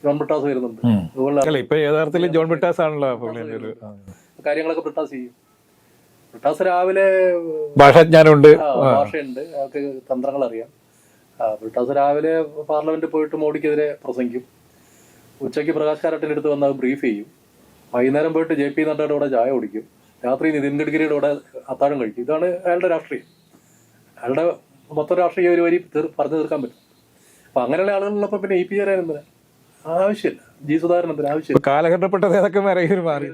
ജോൺ ബ്രിട്ടാസ് വരുന്നുണ്ട്. അതുപോലെ ഇപ്പൊ യഥാർത്ഥത്തിൽ ജോൺ ബിട്ടാസ് ആണല്ലോ. കാര്യങ്ങളൊക്കെ ബ്രിട്ടാസ് ചെയ്യും. ബ്രിട്ടാസ് രാവിലെ ഭാഷാജ്ഞാനുണ്ട് ഭാഷയുണ്ട്. അയാൾക്ക് തന്ത്രങ്ങൾ അറിയാം. ബ്രിട്ടാസ് രാവിലെ പാർലമെന്റ് പോയിട്ട് മോഡിക്കെതിരെ പ്രസംഗിക്കും. ഉച്ചയ്ക്ക് പ്രകാശ് കാരട്ടിന്റെ അടുത്ത് വന്ന് ബ്രീഫ് ചെയ്യും. വൈകുന്നേരം പോയിട്ട് ജെ പി നഡ്ഡയുടെ കൂടെ ചായ കുടിക്കും. രാത്രി നിതിൻ ഗഡ്കരിയുടെ കൂടെ അത്താഴം കഴിക്കും. ഇതാണ് അയാളുടെ രാഷ്ട്രീയം. അയാളുടെ മൊത്തം രാഷ്ട്രീയ ഒരു വരി പറഞ്ഞു തീർക്കാൻ പറ്റും. അപ്പൊ അങ്ങനെയുള്ള ആളുകളുള്ളപ്പോ പിന്നെ ഇ പി ആരായ എന്തിനാ? ആവശ്യമില്ല. ജി സുധാകരൻ എന്തിനാ? ആവശ്യമില്ല. കാലഘട്ടപ്പെട്ട നേതാക്കന്മാരെ മാറി?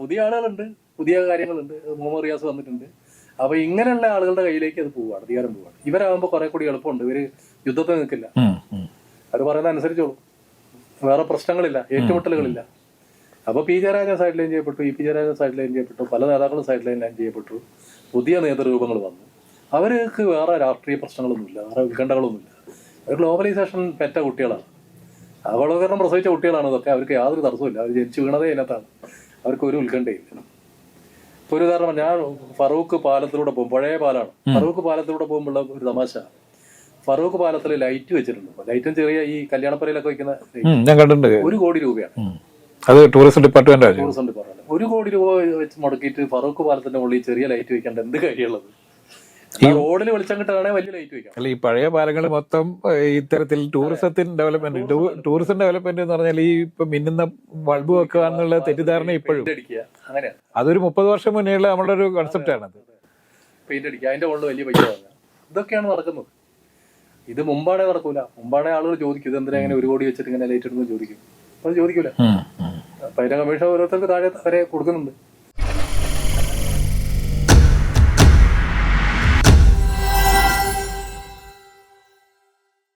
പുതിയ ആളുകളുണ്ട്. പുതിയ കാര്യങ്ങളുണ്ട് മുഹമ്മദ് റിയാസ് വന്നിട്ടുണ്ട്. അപ്പൊ ഇങ്ങനെയുള്ള ആളുകളുടെ കയ്യിലേക്ക് അത് പോവാണ് അധികാരം പോവാണ്. ഇവരാകുമ്പോൾ കുറെ കൂടി എളുപ്പമുണ്ട് ഇവർ യുദ്ധത്തിൽ നിൽക്കില്ല. അത് പറയുന്നത് പറയുന്ന അനുസരിച്ചോളൂ. വേറെ പ്രശ്നങ്ങളില്ല ഏറ്റുമുട്ടലുകളില്ല. അപ്പൊ പി ജയരാജൻ സൈഡ് ലൈൻ ചെയ്യപ്പെട്ടു E P Jayarajan side line ചെയ്യപ്പെട്ടു പല നേതാക്കളും സൈഡ് ലൈൻ ലൈൻ ചെയ്യപ്പെട്ടു. പുതിയ നേതൃരൂപങ്ങൾ വന്നു. അവർക്ക് വേറെ രാഷ്ട്രീയ പ്രശ്നങ്ങളൊന്നുമില്ല വേറെ ഉത്കണ്ഠകളൊന്നുമില്ല. അവർ ഗ്ലോബലൈസേഷൻ പെറ്റ കുട്ടികളാണ്. അവളോകരണം പ്രസവിച്ച കുട്ടികളാണ് ഇതൊക്കെ. അവർക്ക് യാതൊരു തടസ്സമില്ല അവർ ജനിച്ചു വീണതേ ഇതിനകത്താണ് അവർക്ക് ഒരു ഉത്കണ്ഠയില്ല ഇപ്പൊ ഒരു കാരണം ഞാൻ ഫറൂഖ് പാലത്തിലൂടെ പോകും പഴയ പാലാണ്. ഫറൂഖ് പാലത്തിലൂടെ പോകുമ്പോൾ ഒരു തമാശ. ഫറൂഖ് പാലത്തിൽ ലൈറ്റ് വെച്ചിട്ടുണ്ട്. ലൈറ്റും ചെറിയ ഈ കല്യാണപ്പറയിലൊക്കെ വെക്കുന്ന ഞാൻ കണ്ടിട്ടുണ്ട്. ഒരു കോടി രൂപയാണ്. അത് ടൂറിസം ഡിപ്പാർട്ട്മെന്റ് ടൂറിസം ഡിപ്പാർട്ട്മെന്റ്. ഒരു കോടി രൂപ വെച്ച് മുടക്കിയിട്ട് ഫറൂഖ് പാലത്തിന്റെ മുകളിൽ ചെറിയ ലൈറ്റ് വെക്കേണ്ട എന്ത് കാര്യമുള്ളത്? റോഡിൽ വെളിച്ചം കിട്ടാണെങ്കിൽ വലിയ ലൈറ്റ് വെക്കാം. അല്ല ഈ പഴയ പാലങ്ങൾ മൊത്തം ഇത്തരത്തിൽ ടൂറിസത്തിന് ഡെവലപ്മെന്റ് ടൂറിസം ഡെവലപ്മെന്റ് എന്ന് പറഞ്ഞാൽ ഈ ഇപ്പൊ മിന്നുന്ന ബൾബ് വെക്കുക എന്നുള്ള തെറ്റിദ്ധാരണ ഇപ്പോഴും. അതൊരു മുപ്പത് വർഷം മുന്നേയുള്ള നമ്മുടെ ഒരു കൺസെപ്റ്റ് ആണ് പെയിന്റ് അടിക്കുക അതിന്റെ മുകളിൽ വലിയ പൈസ ഇതൊക്കെയാണ് നടക്കുന്നത്. ഇത് മുമ്പാണേ നടക്കൂല. മുമ്പാണേ ആളുകൾ ചോദിക്കും ഇത് എന്തിനാ ഇങ്ങനെ ഒരു കോടി വെച്ചിട്ട് ഇങ്ങനെ ലൈറ്റ് ഇടുന്നു ചോദിക്കും. അത് ചോദിക്കൂല. അപ്പൊ അതിന്റെ കമ്മീഷൻ ഓരോരുത്തർക്ക് താഴെ വരെ കൊടുക്കുന്നുണ്ട്.